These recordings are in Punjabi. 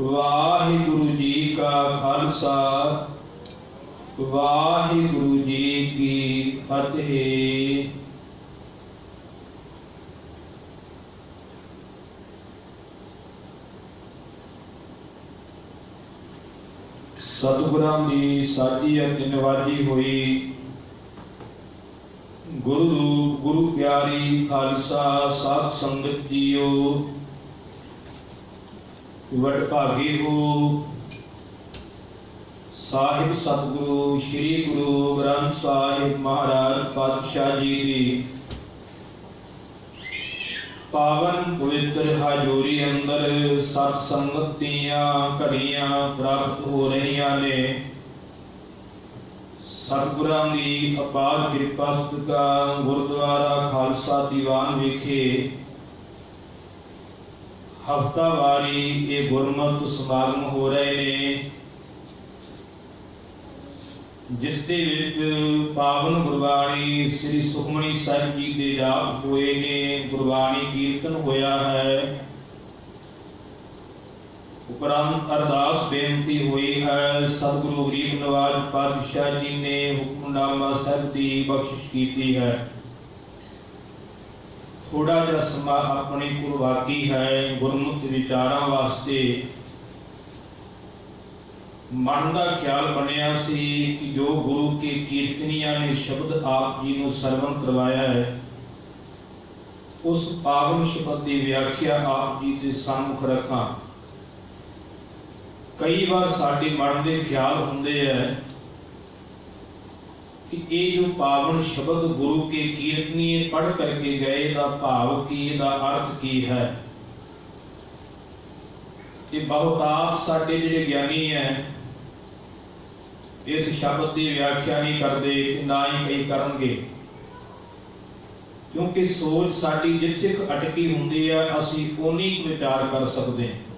ਵਾਹਿਗੁਰੂ ਜੀ ਕਾ ਖਾਲਸਾ, ਵਾਹਿਗੁਰੂ ਜੀ ਕੀ ਫਤਿਹ। ਸਤਿਗੁਰਾਂ ਦੀ ਸਾਚੀ ਅਤੇ ਨਿਵਾਜੀ ਹੋਈ। ਗੁਰੂ ਗੁਰੂ ਪਿਆਰੀ ਖਾਲਸਾ, ਸਾਧ ਸੰਗਤ ਜੀਓ। ਵਡ ਭਾਗੀ ਹੋ। ਸਾਹਿਬ ਸਤਿਗੁਰੂ, ਸ੍ਰੀ ਗੁਰੂ ਗ੍ਰੰਥ ਸਾਹਿਬ ਮਹਾਰਾਜ ਪਾਤਸ਼ਾਹ ਜੀ ਦੀ ਪਾਵਨ ਪਵਿੱਤਰ ਹਜੂਰੀ ਅੰਦਰ ਸਤ ਸੰਗਤ ਦੀਆਂ ਘੜੀਆਂ ਪ੍ਰਾਪਤ ਹੋ ਰਹੀਆਂ ਨੇ। ਸਤਿਗੁਰਾਂ ਦੀ ਅਪਾਰ ਕਿਰਪਾ ਸਦਕਾ ਗੁਰਦੁਆਰਾ ਖਾਲਸਾ ਦੀਵਾਨ ਵਿਖੇ ਹਫਤਾਵਾਰੀ ਇਹ ਗੁਰਮਤਿ ਸਮਾਗਮ ਹੋ ਰਹੇ ਨੇ, ਜਿਸ ਦੇ ਵਿੱਚ ਪਾਵਨ ਗੁਰਬਾਣੀ ਸ੍ਰੀ ਸੁਖਮਨੀ ਸਾਹਿਬ ਜੀ ਦੇ ਜਾਪ ਹੋਏ ਨੇ, ਗੁਰਬਾਣੀ ਕੀਰਤਨ ਹੋਇਆ ਹੈ। ਉਪਰੰਤ ਅਰਦਾਸ ਬੇਨਤੀ ਹੋਈ ਹੈ, ਸਤਿਗੁਰੂ ਗਰੀਬ ਨਵਾਜ ਪਾਤਸ਼ਾਹ ਜੀ ਨੇ ਹੁਕਮਨਾਮਾ ਸਾਹਿਬ ਦੀ ਬਖਸ਼ਿਸ਼ ਕੀਤੀ ਹੈ। ਥੋੜਾ ਜਿਹਾ ਸਮਾਂ ਆਪਣੀ ਕੋਲ ਹੈ ਗੁਰਮੁਖ ਵਿਚਾਰਾਂ ਵਾਸਤੇ। ਮਨ ਦਾ ਖਿਆਲ ਬਣਿਆ ਸੀ ਕਿ ਜੋ ਗੁਰੂ ਕੇ ਕੀਰਤਨੀਆਂ ਨੇ ਸ਼ਬਦ ਆਪ ਜੀ ਨੂੰ ਸਰਵਨ ਕਰਵਾਇਆ ਹੈ, ਉਸ ਪਾਵਨ ਸ਼ਬਦ ਦੀ ਵਿਆਖਿਆ ਆਪ ਜੀ ਦੇ ਸਾਹਮਣੇ ਰੱਖਾਂ। ਕਈ ਵਾਰ ਸਾਡੇ ਮਨ ਦੇ ਖਿਆਲ ਹੁੰਦੇ ਐ ਕਿ ਇਹ ਜੋ ਪਾਵਨ ਸ਼ਬਦ ਗੁਰੂ ਕੇ ਕੀਰਤਨੀਏ ਪੜ ਕਰਕੇ ਗਏ ਦਾ ਭਾਵ ਕੀ, ਇਹਦਾ ਅਰਥ ਕੀ ਹੈ? ਇਹ ਬਹੁਤਾਤ ਸਾਡੇ ਜਿਹੜੇ ਗਿਆਨੀ ਹੈ ਇਸ ਸ਼ਬਦ ਦੀ ਵਿਆਖਿਆ ਨਹੀਂ ਕਰਦੇ, ਨਾ ਹੀ ਕਈ ਕਰਨਗੇ। ਕਿਉਂਕਿ ਸੋਚ ਸਾਡੀ ਜਿੱਥੇ ਅਟਕੀ ਹੁੰਦੀ ਹੈ ਅਸੀਂ ਉਨੀ ਵਿਚਾਰ ਕਰ ਸਕਦੇ। ਹਾਂ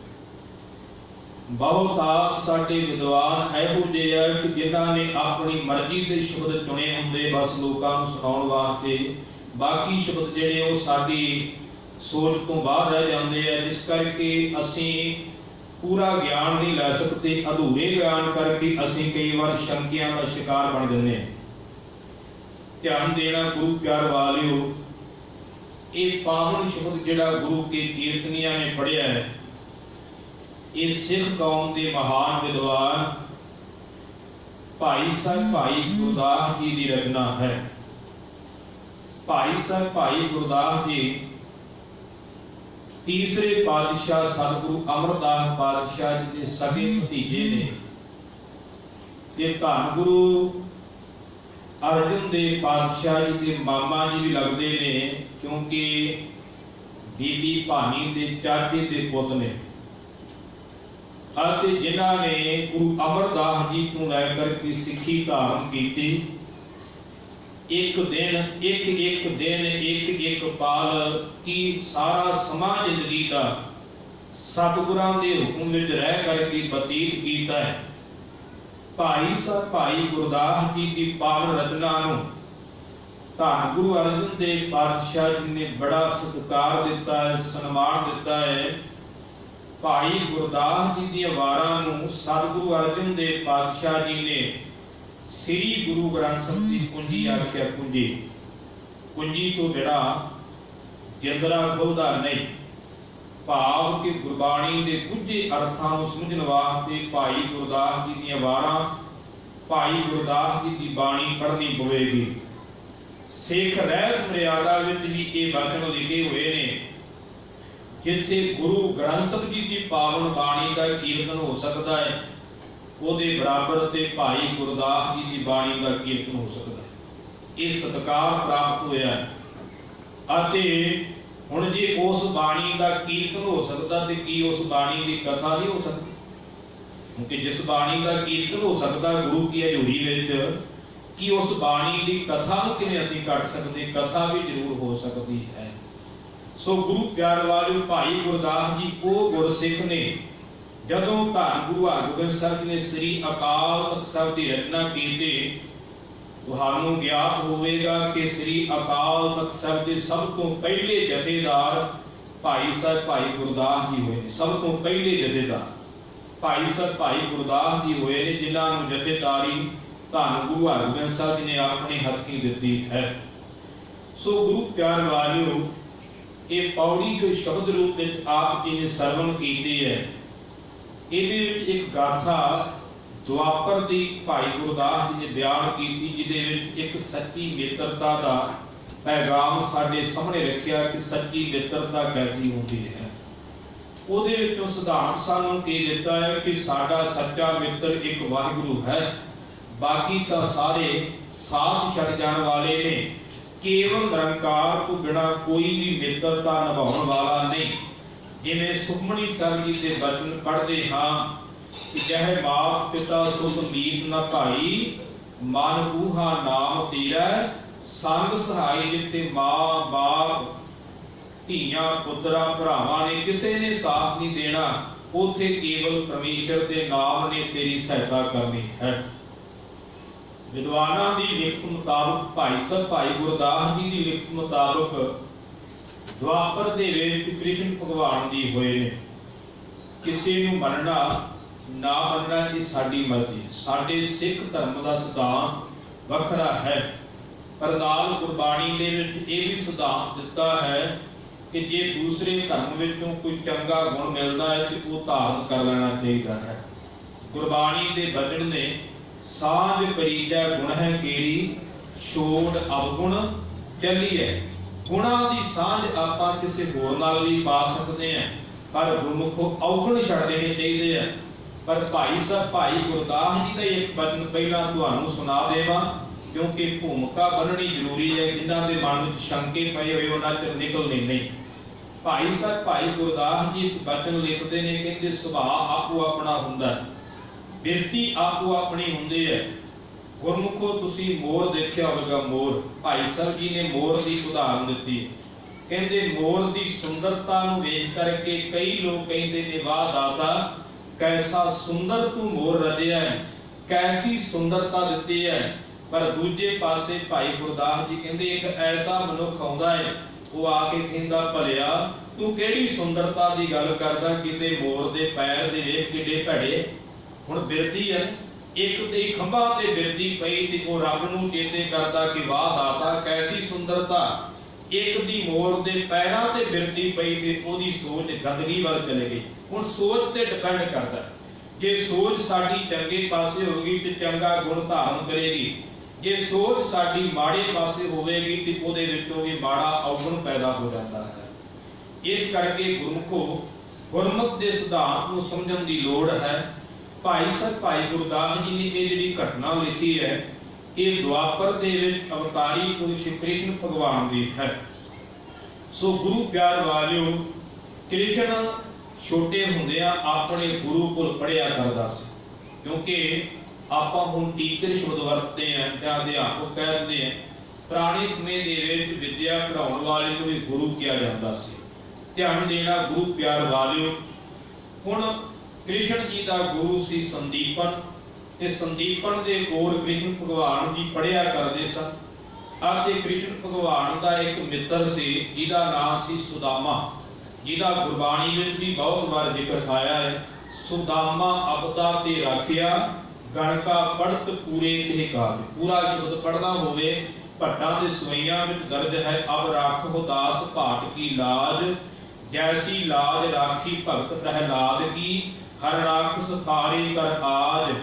ਬਹੁਤਾਤ ਸਾਡੇ ਵਿਦਵਾਨ ਇਹੋ ਜਿਹੇ ਆ ਕਿ ਜਿਨ੍ਹਾਂ ਨੇ ਆਪਣੀ ਮਰਜ਼ੀ ਦੇ ਸ਼ਬਦ ਚੁਣੇ ਹੁੰਦੇ ਬਸ ਲੋਕਾਂ ਨੂੰ ਸੁਣਾਉਣ ਵਾਸਤੇ। ਬਾਕੀ ਸ਼ਬਦ ਜਿਹੜੇ ਉਹ ਸਾਡੀ ਸੋਚ ਤੋਂ ਬਾਹਰ ਰਹਿ ਜਾਂਦੇ ਆ, ਜਿਸ ਕਰਕੇ ਅਸੀਂ ਪੂਰਾ ਗਿਆਨ ਨਹੀਂ ਲੈ ਸਕਦੇ, ਅਧੂਰੇ ਗਿਆਨ ਕਰਕੇ ਅਸੀਂ ਕਈ ਵਾਰ ਸ਼ੰਕਿਆਂ ਦਾ ਸ਼ਿਕਾਰ ਬਣ ਜਾਂਦੇ ਹਾਂ ਧਿਆਨ ਦੇਣਾ ਗੁਰੂ ਪਿਆਰ ਵਾਲਿਓ, ਇਹ ਪਾਵਨ ਸ਼ਬਦ ਜਿਹੜਾ ਗੁਰੂ ਕੇ ਕੀਰਤਨੀਆਂ ਨੇ ਪੜਿਆ ਹੈ ਇਹ ਸਿੱਖ ਕੌਮ ਦੇ ਮਹਾਨ ਵਿਦਵਾਨ ਭਾਈ ਸਾਹਿਬ ਭਾਈ ਗੁਰਦਾਸ ਜੀ ਦੀ ਰਚਨਾ ਹੈ। ਭਾਈ ਸਾਹਿਬ ਭਾਈ ਗੁਰਦਾਸ ਜੀ ਤੀਸਰੇ ਪਾਤਸ਼ਾਹ ਸਤਿਗੁਰੂ ਅਮਰਦਾਸ ਪਾਤਸ਼ਾਹ ਜੀ ਦੇ ਸਗੇ ਭਤੀਜੇ ਨੇ। ਇਹ ਧੰਨ ਗੁਰੂ ਅਰਜਨ ਦੇ ਪਾਤਸ਼ਾਹ ਜੀ ਦੇ ਮਾਮਾ ਜੀ ਵੀ ਲੱਗਦੇ ਨੇ ਕਿਉਂਕਿ ਬੀਬੀ ਭਾਨੀ ਦੇ ਚਾਚੇ ਦੇ ਪੁੱਤ ਨੇ। ਅਤੇ ਜਿਨ੍ਹਾਂ ਨੇ ਗੁਰੂ ਅਮਰਦਾਸ ਜੀ ਤੋਂ ਲੈ ਕਰਕੇ ਸਿੱਖੀ ਧਾਰਨ ਕੀਤੀ। ਇੱਕ ਦਿਨ, ਇੱਕ ਇੱਕ ਦਿਨ, ਇੱਕ ਇੱਕ ਪਾਲ ਕੀ ਸਾਰਾ ਸਮਾਜ ਜ਼ਿੰਦਗੀ ਦਾ ਸਤਿਗੁਰਾਂ ਦੇ ਹੁਕਮ ਵਿੱਚ ਰਹਿ ਕਰਕੇ ਬਤੀਤ ਕੀਤਾ ਹੈ। ਭਾਈ ਸਾਹਿਬ ਭਾਈ ਗੁਰਦਾਸ ਜੀ ਦੀ ਪਾਵਨ ਰਚਨਾ ਨੂੰ ਧੰਨ ਗੁਰੂ ਅਰਜਨ ਦੇਵ ਪਾਤਸ਼ਾਹ ਜੀ ਨੇ ਬੜਾ ਸਤਿਕਾਰ ਦਿੱਤਾ ਹੈ, ਸਨਮਾਨ ਦਿੱਤਾ ਹੈ। ਭਾਈ ਗੁਰਦਾਸ ਜੀ ਦੀਆਂ ਵਾਰਾਂ ਨੂੰ ਸਤਿਗੁਰੂ ਅਰਜਨ ਦੇਵ ਪਾਤਸ਼ਾਹ ਜੀ ਨੇ ਸ੍ਰੀ ਗੁਰੂ ਗ੍ਰੰਥ ਸਾਹਿਬ ਦੀ ਕੁੰਜੀ ਆਖਿਆ ਕੁੰਜੀ। ਕੁੰਜੀ ਤੋਂ ਜਿਹੜਾ ਜਿੰਦਰਾ ਖੁੱਲਦਾ ਨਹੀਂ ਭਾਵ ਕਿ ਗੁਰਬਾਣੀ ਦੇ ਕੁਝੇ ਅਰਥਾਂ ਨੂੰ ਸਮਝਣ ਵਾਸਤੇ ਭਾਈ ਗੁਰਦਾਸ ਜੀ ਦੀਆਂ ਵਾਰਾਂ ਭਾਈ ਗੁਰਦਾਸ ਜੀ ਦੀ ਬਾਣੀ ਪੜ੍ਹਨੀ ਪਵੇਗੀ। ਸਿੱਖ ਰਹਿਤ ਮਰਿਆਦਾ ਵਿੱਚ ਵੀ ਇਹ ਵਚਨ ਲਿਖੇ ਹੋਏ ਨੇ। ਜਿੱਥੇ ਗੁਰੂ ਗ੍ਰੰਥ ਸਾਹਿਬ ਜੀ ਦੀ ਪਾਵਨ ਬਾਣੀ ਦਾ ਕੀਰਤਨ ਹੋ ਸਕਦਾ ਹੈ, ਉਹਦੇ ਬਰਾਬਰ ਤੇ ਭਾਈ ਗੁਰਦਾਸ ਜੀ ਦੀ ਬਾਣੀ ਦਾ ਕੀਰਤਨ ਹੋ ਸਕਦਾ ਹੈ। ਇਹ ਸਤਕਾਰ ਪ੍ਰਾਪਤ ਹੋਇਆ ਅਤੇ ਹੁਣ ਜੇ ਉਸ ਬਾਣੀ ਦਾ ਕੀਰਤਨ ਹੋ ਸਕਦਾ ਤੇ ਕੀ ਉਸ ਬਾਣੀ ਦੀ ਕਥਾ ਨਹੀਂ ਹੋ ਸਕਦੀ? ਕਿਉਂਕਿ ਜਿਸ ਬਾਣੀ ਦਾ ਕੀਰਤਨ ਹੋ ਸਕਦਾ ਗੁਰੂ ਕੀ ਹਜ਼ੂਰੀ ਵਿੱਚ, ਕੀ ਉਸ ਬਾਣੀ ਦੀ ਕਥਾ ਨੂੰ ਕਿਵੇਂ ਅਸੀਂ ਕੱਢ ਸਕਦੇ? ਕਥਾ ਵੀ ਜ਼ਰੂਰ ਹੋ ਸਕਦੀ ਹੈ। ਸੋ ਗੁਰੂ ਪਿਆਰ ਵਾਲਿਓ, ਭਾਈ ਗੁਰਦਾਸ ਜੀ, ਉਹ ਗੁਰਸਿੱਖ ਨੇ ਜਦੋਂ ਧੰਨ ਗੁਰੂ ਹਰਗੋਬਿੰਦ ਸਾਹਿਬ ਨੇ ਸ੍ਰੀ ਅਕਾਲ ਤਖਤ ਸਾਹਿਬ ਦੀ ਰਚਨਾ ਕੀਤੀ, ਤੁਹਾਨੂੰ ਗਿਆਤ ਹੋਵੇਗਾ ਕਿ ਸ੍ਰੀ ਅਕਾਲ ਤਖਤ ਸਾਹਿਬ ਦੇ ਸਭ ਤੋਂ ਪਹਿਲੇ ਜਥੇਦਾਰ ਭਾਈ ਸਾਹਿਬ ਭਾਈ ਗੁਰਦਾਸ ਜੀ ਹੋਏ ਨੇ। ਸਭ ਤੋਂ ਪਹਿਲੇ ਜਥੇਦਾਰ ਭਾਈ ਸਾਹਿਬ ਭਾਈ ਗੁਰਦਾਸ ਜੀ ਹੋਏ ਨੇ, ਜਿਨ੍ਹਾਂ ਨੂੰ ਜਥੇਦਾਰੀ ਧੰਨ ਗੁਰੂ ਹਰਗੋਬਿੰਦ ਸਾਹਿਬ ਜੀ ਨੇ ਆਪਣੇ ਹੱਥੀਂ ਦਿੱਤੀ ਹੈ। ਸੋ ਗੁਰੂ ਪਿਆਰ ਵਾਲਿਓ ਇਹ ਪੌੜੀ ਜੋ ਸ਼ਬਦ ਰੂਪ ਵਿੱਚ ਆਪ ਜੀ ਨੇ ਸਰਵਨ ਕੀਤੀ ਹੈ, ਇਹਦੇ ਵਿੱਚ ਇੱਕ ਗਾਥਾ ਦੁਆਪਰ ਦੀ ਭਾਈ ਗੁਰਦਾਸ ਜੀ ਨੇ ਬਿਆਨ ਕੀਤੀ, ਜਿਹਦੇ ਵਿੱਚ ਇੱਕ ਸੱਚੀ ਮਿੱਤਰਤਾ ਦਾ ਪੈਗਾਮ ਸਾਡੇ ਸਾਹਮਣੇ ਰੱਖਿਆ ਕਿ ਸੱਚੀ ਮਿੱਤਰਤਾ ਕੈਸੀ ਹੁੰਦੀ ਹੈ। ਉਹਦੇ ਵਿੱਚੋਂ ਸਿਧਾਂਤ ਸਾਨੂੰ ਕੀ ਦਿੱਤਾ ਹੈ ਕਿ ਸਾਡਾ ਸੱਚਾ ਮਿੱਤਰ ਇੱਕ ਵਾਹਿਗੁਰੂ ਹੈ, ਬਾਕੀ ਤਾਂ ਸਾਰੇ ਸਾਥ ਛੱਡ ਜਾਣ ਵਾਲੇ ਨੇ। ਕੇਵਲ ਨਿਰੰਕਾਰ ਤੋਂ ਬਿਨਾ ਕੋਈ ਵੀ ਮਿੱਤਰਤਾ ਨਿਭਾਉਣ ਵਾਲਾ ਨਹੀਂ। ਜਿਵੇਂ ਸੁਖਮਣੀ ਸਾਹਿਬ ਜੀ ਦੇ ਬਚਨ ਪੜ੍ਹਦੇ ਹਾਂ ਕਿ ਜਹ ਬਾਪ ਪਿਤਾ ਸੁਖ ਮੀਤ ਨ ਭਾਈ ਮਨ ਊਹਾ ਨਾਮ ਤੇਰਾ, ਸੰਗ ਸਹਾਈ ਜਿੱਥੇ ਮਾਂ ਬਾਪ, ਧੀਆਂ ਪੁੱਤਰਾਂ ਭਰਾਵਾਂ ਨੇ ਕਿਸੇ ਨੇ ਸਾਥ ਨਹੀਂ ਦੇਣਾ, ਉਥੇ ਕੇਵਲ ਪਰਮੇਸ਼ਰ ਦੇ ਨਾਮ ਨੇ ਤੇਰੀ ਸਹਾਇਤਾ ਕਰਨੀ ਹੈ। ਵਿਦਵਾਨਾਂ ਦੀ ਲਿਖਤ ਮੁਤਾਬਕ, ਭਾਈ ਸਾਹਿਬ ਭਾਈ ਗੁਰਦਾਸ ਜੀ ਦੀ ਲਿਖਤ ਮੁਤਾਬਕ ਦੁਆਪਰ ਦੇ ਵਿੱਚ ਕ੍ਰਿਸ਼ਨ ਭਗਵਾਨ ਜੀ ਹੋਏ ਨੇ। ਕਿਸੇ ਨੂੰ ਮੰਨਣਾ, ਨਾ ਮੰਨਣਾ ਇਹ ਸਾਡੀ ਮਰਜ਼ੀ ਸਾਡੇ ਸਿੱਖ ਧਰਮ ਦਾ ਸਿਧਾਂਤ ਵੱਖਰਾ ਹੈ। ਪਰ ਨਾਲ ਗੁਰਬਾਣੀ ਦੇ ਵਿੱਚ ਇਹ ਵੀ ਸਿਧਾਂਤ ਦਿੱਤਾ ਹੈ ਕਿ ਜੇ ਦੂਸਰੇ ਧਰਮ ਵਿੱਚੋਂ ਕੋਈ ਚੰਗਾ ਗੁਣ ਮਿਲਦਾ ਹੈ ਤੇ ਉਹ ਧਾਰਨ ਕਰ ਲੈਣਾ ਚਾਹੀਦਾ ਹੈ। ਗੁਰਬਾਣੀ ਦੇ ਬਚਨ ਨੇ ਸਾਂਝ ਕਰੀਦਾ ਗੁਣ ਹੈ ਕੇਰੀ, ਛੋੜ ਅਵਗੁਣ ਚੱਲੀਏ ਗੁਣਾਂ ਦੀ ਸਾਂਝ ਆਪਾਂ ਕਿਸੇ ਹੋਰ ਨਾਲ ਵੀ ਪਾ ਸਕਦੇ ਹਾਂ, ਪਰ ਗੁਰਮੁਖੋ ਅਵਗੁਣ ਛੱਡ ਦੇਣੇ ਚਾਹੀਦੇ ਆ। ਪਰ ਭਾਈ ਸਾਹਿਬ ਭਾਈ ਗੁਰਦਾਸ ਜੀ ਦਾ ਇੱਕ ਬਚਨ ਪਹਿਲਾਂ ਤੁਹਾਨੂੰ ਸੁਣਾ ਦੇਵਾਂ, ਕਿਉਂਕਿ ਭੂਮਿਕਾ ਬਣਨੀ ਜ਼ਰੂਰੀ ਹੈ, ਜਿਨ੍ਹਾਂ ਦੇ ਮਨ ਵਿੱਚ ਸ਼ੰਕੇ ਪਏ ਹੋਏ ਉਹਨਾਂ ਚਿਰ ਨਿਕਲਣੇ ਨਹੀਂ ਭਾਈ ਸਾਹਿਬ ਭਾਈ ਗੁਰਦਾਸ ਜੀ ਇੱਕ ਬਚਨ ਲਿਖਦੇ ਨੇ, ਕਹਿੰਦੇ ਸੁਭਾਅ ਆਪੋ ਆਪਣਾ ਹੁੰਦਾ ਹੈ। ਬਿਰਤੀ ਆਪੋ ਆਪਣੀ ਹੁੰਦੀ ਹੈ। ਗੁਰਮੁਖੋ, ਤੁਸੀਂ ਮੋਰ ਦੇਖਿਆ ਹੋਵੇਗਾ, ਮੋਰ। ਭਾਈ ਸਾਹਿਬ ਜੀ ਨੇ ਮੋਰ ਦੀ ਉਦਾਹਰਨ ਦਿੱਤੀ। ਕਹਿੰਦੇ, ਮੋਰ ਦੀ ਸੁੰਦਰਤਾ ਨੂੰ ਵੇਖ ਕਰਕੇ ਕਈ ਲੋਕ ਕਹਿੰਦੇ ਨੇ, ਵਾਹ ਦਾਤਾ ਕੈਸਾ ਸੁੰਦਰ ਤੂੰ ਮੋਰ ਰਜਿਆ ਹੈ। ਕੈਸੀ ਸੁੰਦਰਤਾ ਦਿੱਤੀ ਹੈ। ਪਰ ਦੂਜੇ ਪਾਸੇ ਭਾਈ ਗੁਰਦਾਸ ਜੀ ਕਹਿੰਦੇ, ਇੱਕ ਐਸਾ ਮਨੁੱਖ ਆਉਂਦਾ ਹੈ, ਉਹ ਆ ਕੇ ਕਹਿੰਦਾ, ਭਲਿਆ, ਤੂੰ ਕਿਹੜੀ ਸੁੰਦਰਤਾ ਦੀ ਗੱਲ ਕਰਦਾ? ਕਿਤੇ ਮੋਰ ਦੇ ਪੈਰ ਦੇ ਵੇਖ ਕਿੱਡੇ ਭੜੇ ਹੁਣ ਬਿਰਤੀ ਹੈ। ਇੱਕ ਤੇ ਖੰਭਾ ਤੇ ਬਿਰਤੀ ਪਈ ਤੇ ਉਹ ਰੱਬ ਨੂੰ ਚੇਤੇ ਕਰਦਾ ਕਿ ਵਾਹ ਦਾਤਾ, ਕੈਸੀ ਸੁੰਦਰਤਾ। ਇੱਕ ਦੀ ਮੋਰ ਦੇ ਪੈਰਾਂ ਤੇ ਬਿਰਤੀ ਪਈ ਤੇ ਉਹਦੀ ਸੋਚ ਗੰਦਗੀ ਵੱਲ ਚਲੇ ਗਈ। ਹੁਣ ਸੋਚ ਤੇ ਡਿਪੈਂਡ ਕਰਦਾ ਜੇ ਸੋਚ ਸਾਡੀ ਚੰਗੇ ਪਾਸੇ ਹੋਗੀ ਤੇ ਚੰਗਾ ਗੁਣ ਧਾਰਨ ਕਰੇਗੀ। ਜੇ ਸੋਚ ਸਾਡੀ ਮਾੜੇ ਪਾਸੇ ਹੋਵੇਗੀ ਤੇ ਉਹਦੇ ਵਿੱਚੋਂ ਵੀ ਮਾੜਾ ਔਗਣ ਪੈਦਾ ਹੋ ਜਾਂਦਾ ਹੈ। ਇਸ ਕਰਕੇ ਗੁਰਮੁਖੋ ਗੁਰਮਤ ਦੇ ਸਿਧਾਂਤ ਨੂੰ ਸਮਝਣ ਦੀ ਲੋੜ ਹੈ। ਭਾਈ ਸਾਹਿਬ ਭਾਈ ਗੁਰਦਾਸ ਜੀ ਨੇ ਇਹ ਜਿਹੜੀ ਘਟਨਾ ਲਿਖੀ ਹੈ, ਇਹ ਦੁਆਪਰ ਦੇ ਵਿੱਚ ਅਵਤਾਰੀ ਪੁਰਸ਼ ਕ੍ਰਿਸ਼ਨ ਭਗਵਾਨ ਦੀ ਹੈ। ਸੋ ਗੁਰੂ ਪਿਆਰ ਵਾਲਿਓ, ਕ੍ਰਿਸ਼ਨ ਛੋਟੇ ਹੁੰਦਿਆਂ ਆਪਣੇ ਗੁਰੂ ਕੋਲ ਪੜਿਆ ਕਰਦਾ ਸੀ, ਕਿਉਂਕਿ ਆਪਾਂ ਹੁਣ ਟੀਚਰ ਸ਼ਬਦ ਵਰਤਦੇ ਆਂ ਜਾਂ ਅਧਿਆਪਕ ਕਹਿੰਦੇ ਆਂ ਪੁਰਾਣੇ ਸਮੇਂ ਦੇ ਵਿੱਚ ਵਿਦਿਆ ਪੜਾਉਣ ਵਾਲੇ ਨੂੰ ਵੀ ਗੁਰੂ ਕਿਹਾ ਜਾਂਦਾ ਸੀ। ਧਿਆਨ ਦੇਣਾ ਗੁਰੂ ਪਿਆਰ ਵਾਲਿਓ, ਹੁਣ ਕ੍ਰਿਸ਼ਨ ਜੀ ਦਾ ਗੁਰੂ ਸੀ ਸੰਦੀਪਨ ਤੇ ਸੰਦੀਪਨ ਦੇ ਕੋਲ ਕ੍ਰਿਸ਼ਨ ਭਗਵਾਨ ਜੀ ਪੜਿਆ ਕਰਦੇ ਸਨ। ਅਤੇ ਕ੍ਰਿਸ਼ਨ ਭਗਵਾਨ ਦਾ ਇੱਕ ਮਿੱਤਰ ਸੀ, ਜਿਹਦਾ ਨਾਮ ਸੀ ਸੁਦਾਮਾ। ਜਿਹਦਾ ਗੁਰਬਾਣੀ ਵਿੱਚ ਵੀ ਬਹੁਤ ਵਾਰ ਜ਼ਿਕਰ ਆਇਆ ਹੈ, ਸੁਦਾਮਾ ਅਬਦਾ ਤੇ ਰਾਖਿਆ, ਗਣਕਾ ਪੜਤ ਪੂਰੇ ਤੇ ਕਾਜ। ਪੂਰਾ ਸ਼ਬਦ ਪੜਨਾ ਹੋਵੇ, ਭੱਟਾਂ ਦੇ ਸਵਈਆਂ ਵਿੱਚ ਦਰਜ ਹੈ, ਅਬ ਰਾਖੋ ਦਾਸ ਭਾਟ ਕੀ ਲਾਜ ਜੈਸੀ ਲਾਜ ਰਾਖੀ ਭਗਤ ਪ੍ਰਹਿਲਾਦ ਕੀ, ਹਰ ਰਾਖ ਸਤਾਰੇ ਕਰ ਆਜ।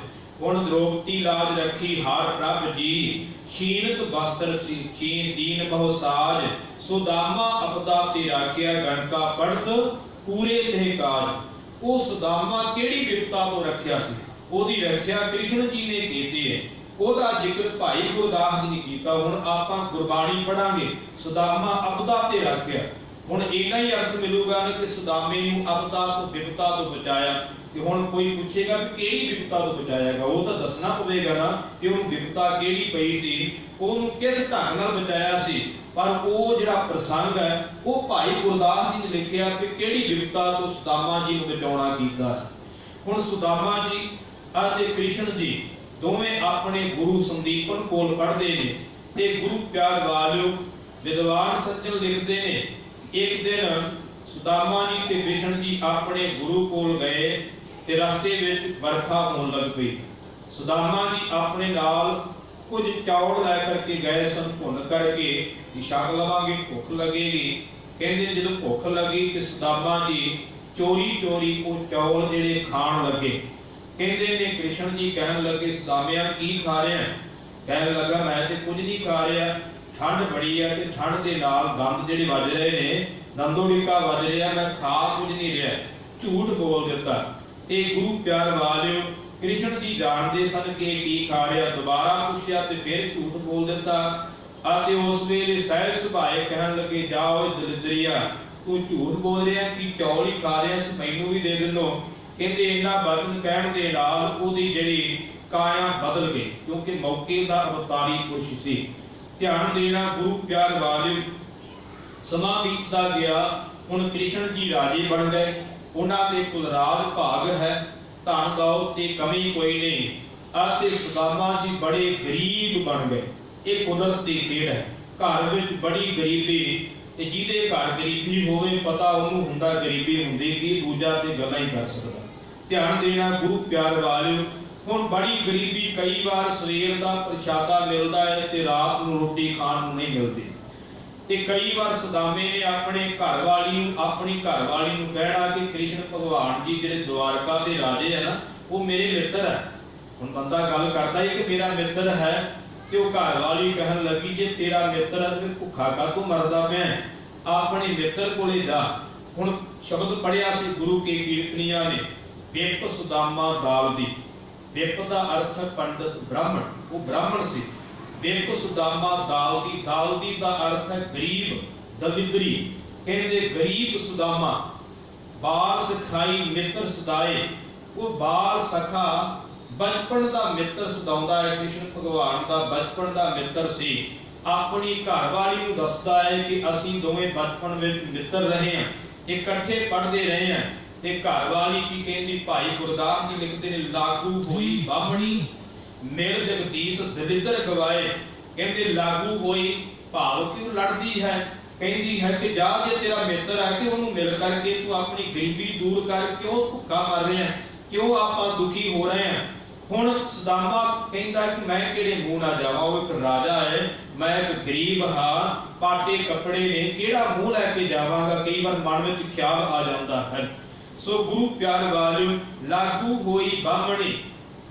ਹੁਣ ਦ੍ਰੋਪਤੀ ਲਾਜ ਰੱਖੀ ਹਰ ਪ੍ਰਭ ਜੀ ਸ਼ੀਨਤ ਬਸਤਰ ਸੀ ਚੀਨ ਦੀਨ ਬਹੁ ਸਾਜ। ਸੁਦਾਮਾ ਅਪਦਾ ਤੇ ਰਾਖਿਆ ਗਣਕਾ ਪੜਤ, ਪੂਰੇ ਤੇ ਕਾਜ। ਉਹ ਸੁਦਾਮਾ ਕਿਹੜੀ ਵਿਪਤਾ ਤੋਂ ਰੱਖਿਆ ਸੀ? ਉਹਦੀ ਰੱਖਿਆ ਕ੍ਰਿਸ਼ਨ ਜੀ ਨੇ ਕੀਤੀ ਹੈ ਉਹਦਾ ਜ਼ਿਕਰ ਭਾਈ ਗੁਰਦਾਸ ਜੀ ਨੇ ਕੀਤਾ। ਹੁਣ ਆਪਾਂ ਗੁਰਬਾਣੀ ਪੜਾਂਗੇ। ਸੁਦਾਮਾ ਅਪਦਾ ਤੇ ਰੱਖਿਆ। ਹੁਣ ਇੰਨਾ ਹੀ ਅਰਥ ਮਿਲੂਗਾ ਨਾ ਕਿ ਸੁਦਾਮੇ ਨੂੰ ਅਪਦਾ ਤੋਂ ਵਿਪਤਾ ਤੋਂ ਬਚਾਇਆ। ਤੇ ਹੁਣ ਕੋਈ ਪੁੱਛੇਗਾ ਕਿ ਕਿਹੜੀ ਵਿਪਤਾ ਤੋਂ ਬਚਾਇਆਗਾ ਉਹ ਤਾਂ ਦੱਸਣਾ ਪਵੇਗਾ ਨਾ ਕਿ ਉਹਨੂੰ ਵਿਪਤਾ ਕਿਹੜੀ ਪਈ ਸੀ, ਉਹਨੂੰ ਕਿਸ ਢੰਗ ਨਾਲ ਬਚਾਇਆ ਸੀ। ਪਰ ਉਹ ਜਿਹੜਾ ਪ੍ਰਸੰਗ ਹੈ, ਉਹ ਭਾਈ ਗੁਰਦਾਸ ਜੀ ਨੇ ਲਿਖਿਆ ਕਿ ਕਿਹੜੀ ਵਿਪਤਾ ਤੋਂ ਸੁਦਾਮਾ ਜੀ ਨੂੰ ਬਚਾਉਣਾ ਕੀਤਾ। ਹੁਣ ਸੁਦਾਮਾ ਜੀ ਅਤੇ ਕ੍ਰਿਸ਼ਨ ਜੀ ਦੋਵੇਂ ਆਪਣੇ ਗੁਰੂ ਸੰਦੀਪਨ ਕੋਲ ਪੜ੍ਹਦੇ ਨੇ ਤੇ ਗੁਰੂ ਪਿਆਰ ਵਾਲਿਓ ਵਿਦਵਾਨ ਸੱਜਣ ਲਿਖਦੇ ਨੇ ਇੱਕ ਦਿਨ ਸੁਦਾਮਾ ਜੀ ਤੇ ਕ੍ਰਿਸ਼ਨ ਜੀ ਆਪਣੇ ਗੁਰੂ ਕੋਲ ਗਏ ਤੇ ਰਸਤੇ ਵਿੱਚ ਵਰਖਾ ਹੋਣ ਲੱਗ ਪਈ। ਸੁਦਾਮਾ ਜੀ ਆਪਣੇ ਨਾਲ ਕੁਝ ਚੌਲ ਲੈ ਕਰਕੇ ਗਏ ਸਨ, ਭੁੰਨ ਕਰਕੇ। ਛਕ ਲਵਾਂਗੇ, ਭੁੱਖ ਲੱਗੇਗੀ। ਕਹਿੰਦੇ, ਜਦੋਂ ਭੁੱਖ ਲੱਗੀ ਤੇ ਸੁਦਾਮਾ ਜੀ ਚੋਰੀ ਚੋਰੀ ਉਹ ਚੌਲ ਜਿਹੜੇ ਖਾਣ ਲੱਗੇ। ਕਹਿੰਦੇ ਨੇ, ਕ੍ਰਿਸ਼ਨ ਜੀ ਕਹਿਣ ਲੱਗੇ, ਸੁਦਾਮਿਆ, ਕੀ ਖਾ ਰਿਹਾ? ਕਹਿਣ ਲੱਗਾ, ਮੈਂ ਤੇ ਕੁਝ ਨਹੀਂ ਖਾ ਰਿਹਾ। ਠੰਡ ਬੜੀ ਹੈ ਤੇ ਠੰਡ ਦੇ ਨਾਲ ਗੰਦ ਜਿਹੜੇ ਵੱਜ ਰਹੇ ਨੇ ਦੰਦੋੜੀਕਾ ਵੱਜ ਰਿਹਾ, ਮੈਂ ਖਾ ਕੁਝ ਨਹੀਂ ਰਿਹਾ। ਝੂਠ ਬੋਲ ਦਿੱਤਾ। ਇਹ ਗੁਰੂ ਪਿਆਰ ਵਾਲਿਓ, ਕ੍ਰਿਸ਼ਨ ਜੀ ਜਾਣਦੇ ਸਨ ਕਿ ਕੀ ਖਾ ਰਿਹਾ ਦੁਬਾਰਾ ਪੁੱਛਿਆ ਤੇ ਫਿਰ ਝੂਠ ਬੋਲ ਦਿੱਤਾ। ਅਤੇ ਉਸ ਵੇਲੇ ਸਹਿਜ ਸੁਭਾਏ ਕਹਿਣ ਲੱਗੇ, ਜਾ ਦਲਿਦਰੀਆ, ਤੂੰ ਝੂਠ ਬੋਲ ਰਿਹਾ, ਕਿ ਚੌਲ ਹੀ ਖਾ ਰਿਹਾ ਸੀ? ਮੈਨੂੰ ਵੀ ਦੇ ਦਿੰਨੋ ਕਹਿੰਦੇ, ਇੰਨਾ ਬਚਨ ਕਹਿਣ ਦੇ ਨਾਲ ਉਹਦੀ ਜਿਹੜੀ ਕਾਇਆ ਬਦਲ ਗਈ, ਕਿਉਂਕਿ ਮੌਕੇ ਦਾ ਅਵਤਾਰੀ ਪੁਰਸ਼ ਸੀ। ਧਿਆਨ ਦੇਣਾ ਗੁਰੂ ਪਿਆਰ ਵਾਲਿਓ ਸਮਾਂ ਬੀਤਦਾ ਗਿਆ, ਹੁਣ ਕ੍ਰਿਸ਼ਨ ਜੀ ਰਾਜੇ ਬਣ ਗਏ। ਉਹਨਾਂ ਦੇ ਕੁਲ ਭਾਗ ਹੈ, ਧਨ ਦੌਲਤ ਦੀ ਕਮੀ ਕੋਈ ਨਹੀਂ। ਅਤੇ ਸੁਦਾਮਾ ਜੀ ਬੜੇ ਗਰੀਬ ਬਣ ਗਏ। ਇਹ ਕੁਦਰਤ ਦੀ ਖੇਡ ਹੈ। ਘਰ ਵਿੱਚ ਬੜੀ ਗਰੀਬੀ, ਤੇ ਜਿਹਦੇ ਘਰ ਗਰੀਬੀ ਹੋਵੇ, ਪਤਾ ਉਹਨੂੰ ਹੁੰਦਾ ਗਰੀਬੀ ਹੁੰਦੀ ਕੀ ਦੂਜਾ ਤੇ ਗੱਲਾਂ ਹੀ ਕਰ ਸਕਦਾ। ਧਿਆਨ ਦੇਣਾ ਗੁਰੂ ਪਿਆਰ ਵਾਲਿਓ ਹੁਣ ਬੜੀ ਗਰੀਬੀ, ਕਈ ਵਾਰ ਸਵੇਰ ਦਾ ਪ੍ਰਸ਼ਾਦਾ ਮਿਲਦਾ ਹੈ ਤੇ ਰਾਤ ਨੂੰ ਰੋਟੀ ਖਾਣ ਨੂੰ ਨਹੀਂ ਮਿਲਦੀ। ਤੇ ਕਈ ਵਾਰ ਸਦਾਮੇ ਨੇ ਆਪਣੇ ਘਰ ਵਾਲੀ ਨੂੰ, ਆਪਣੀ ਘਰ ਵਾਲੀ ਨੂੰ ਕਹਿਣਾ ਕਿ ਕ੍ਰਿਸ਼ਨ ਭਗਵਾਨ ਜੀ, ਜਿਹੜੇ ਦਵਾਰਕਾ ਦੇ ਰਾਜੇ ਹੈ ਉਹ ਮੇਰੇ ਮਿੱਤਰ ਹੈ ਹੁਣ ਬੰਦਾ ਗੱਲ ਕਰਦਾ ਹੈ ਕਿ ਮੇਰਾ ਮਿੱਤਰ ਹੈ ਤੇ ਉਹ ਘਰ ਵਾਲੀ ਕਹਿਣ ਲੱਗੀ, ਜੇ ਤੇਰਾ ਮਿੱਤਰ ਹੈ ਤੇ ਭੁੱਖਾ ਕਾਹਤੋਂ ਮਰਦਾ ਪਿਆ ਆਪਣੇ ਮਿੱਤਰ ਕੋਲੇ ਜਾ। ਹੁਣ ਸ਼ਬਦ ਪੜਿਆ ਸੀ ਗੁਰੂ ਕੇ ਕੀਰਤਨੀਆਂ ਨੇ ਵਿਪ ਸੁਦਾਮਾ ਦਾਲ ਦੀ। ਵਿਪ ਦਾ ਅਰਥ ਪੰਡਤ ਬ੍ਰਾਹਮਣ, ਉਹ ਬ੍ਰਾਹਮਣ ਸੀ। ਵਿਪ ਸੁਦਾਮਾ ਦਾਲ ਦੀ ਦਾ ਅਰਥ ਹੈ ਗਰੀਬ, ਦਲਿਦਰੀ। ਕਹਿੰਦੇ ਗਰੀਬ ਸੁਦਾਮਾ, ਬਾਲ ਸਖਾਈ ਮਿੱਤਰ ਸਦਾਏ। ਉਹ ਬਾਲ ਸਖਾ ਬਚਪਨ ਦਾ ਮਿੱਤਰ ਸਦਾਉਂਦਾ ਹੈ, ਕ੍ਰਿਸ਼ਨ ਭਗਵਾਨ ਦਾ ਬਚਪਨ ਦਾ ਮਿੱਤਰ ਸੀ। ਆਪਣੀ ਘਰਵਾਲੀ ਨੂੰ ਦੱਸਦਾ ਹੈ ਕਿ ਅਸੀਂ ਦੋਵੇਂ ਬਚਪਨ ਵਿੱਚ ਮਿੱਤਰ ਰਹੇ ਹਾਂ, ਇਕੱਠੇ ਪੜ੍ਹਦੇ ਰਹੇ ਹਾਂ। ਤੇ ਘਰਵਾਲੀ ਕੀ ਕਹਿੰਦੀ ਭਾਈ ਗੁਰਦਾਸ ਜੀ ਲਿਖਦੇ ਨੇ ਲਾਗੂ ਹੋਈ ਬਾਹਣੀ ਮਿਲ ਜਗਦੀਸ਼ ਦਲਿੱਦਰ ਗਵਾਏ। ਕਹਿੰਦੇ ਲਾਗੂ ਹੋਈ ਭਾਵ ਕਿਉਂ ਲੜਦੀ ਹੈ? ਕਹਿੰਦੀ ਹੈ ਕਿ ਜਾ ਜੇ ਤੇਰਾ ਮਿੱਤਰ ਹੈ ਕਿ ਉਹਨੂੰ ਮਿਲ ਕਰਕੇ ਤੂੰ ਆਪਣੀ ਗਰੀਬੀ ਦੂਰ ਕਰ ਕਿਉਂ ਭੁੱਖਾ ਮਰ ਰਿਹਾ ਹੈ? ਕਿਉਂ ਆਪਾਂ ਦੁਖੀ ਹੋ ਰਹੇ ਹਾਂ? ਹੁਣ ਸਦਾਮਾ ਕਹਿੰਦਾ ਕਿ ਮੈਂ ਕਿਹੜੇ ਮੂੰਹ ਨਾਲ ਜਾਵਾਂ? ਉਹ ਇੱਕ ਰਾਜਾ ਹੈ। ਮੈਂ ਇੱਕ ਗਰੀਬ ਹਾਂ। ਪਾਟੇ ਕੱਪੜੇ ਨੇ। ਕਿਹੜਾ ਮੂੰਹ ਲੈ ਕੇ ਜਾਵਾਂਗਾ? ਕਈ ਵਾਰ ਮਨ ਵਿੱਚ ਖਿਆਲ ਆ ਜਾਂਦਾ ਹੈ। ਸੋ ਗੁਰੂ ਪਿਆਰ ਵਾਲਿਓ, ਲਾਗੂ ਹੋਈ ਬਾਹਮਣੀ,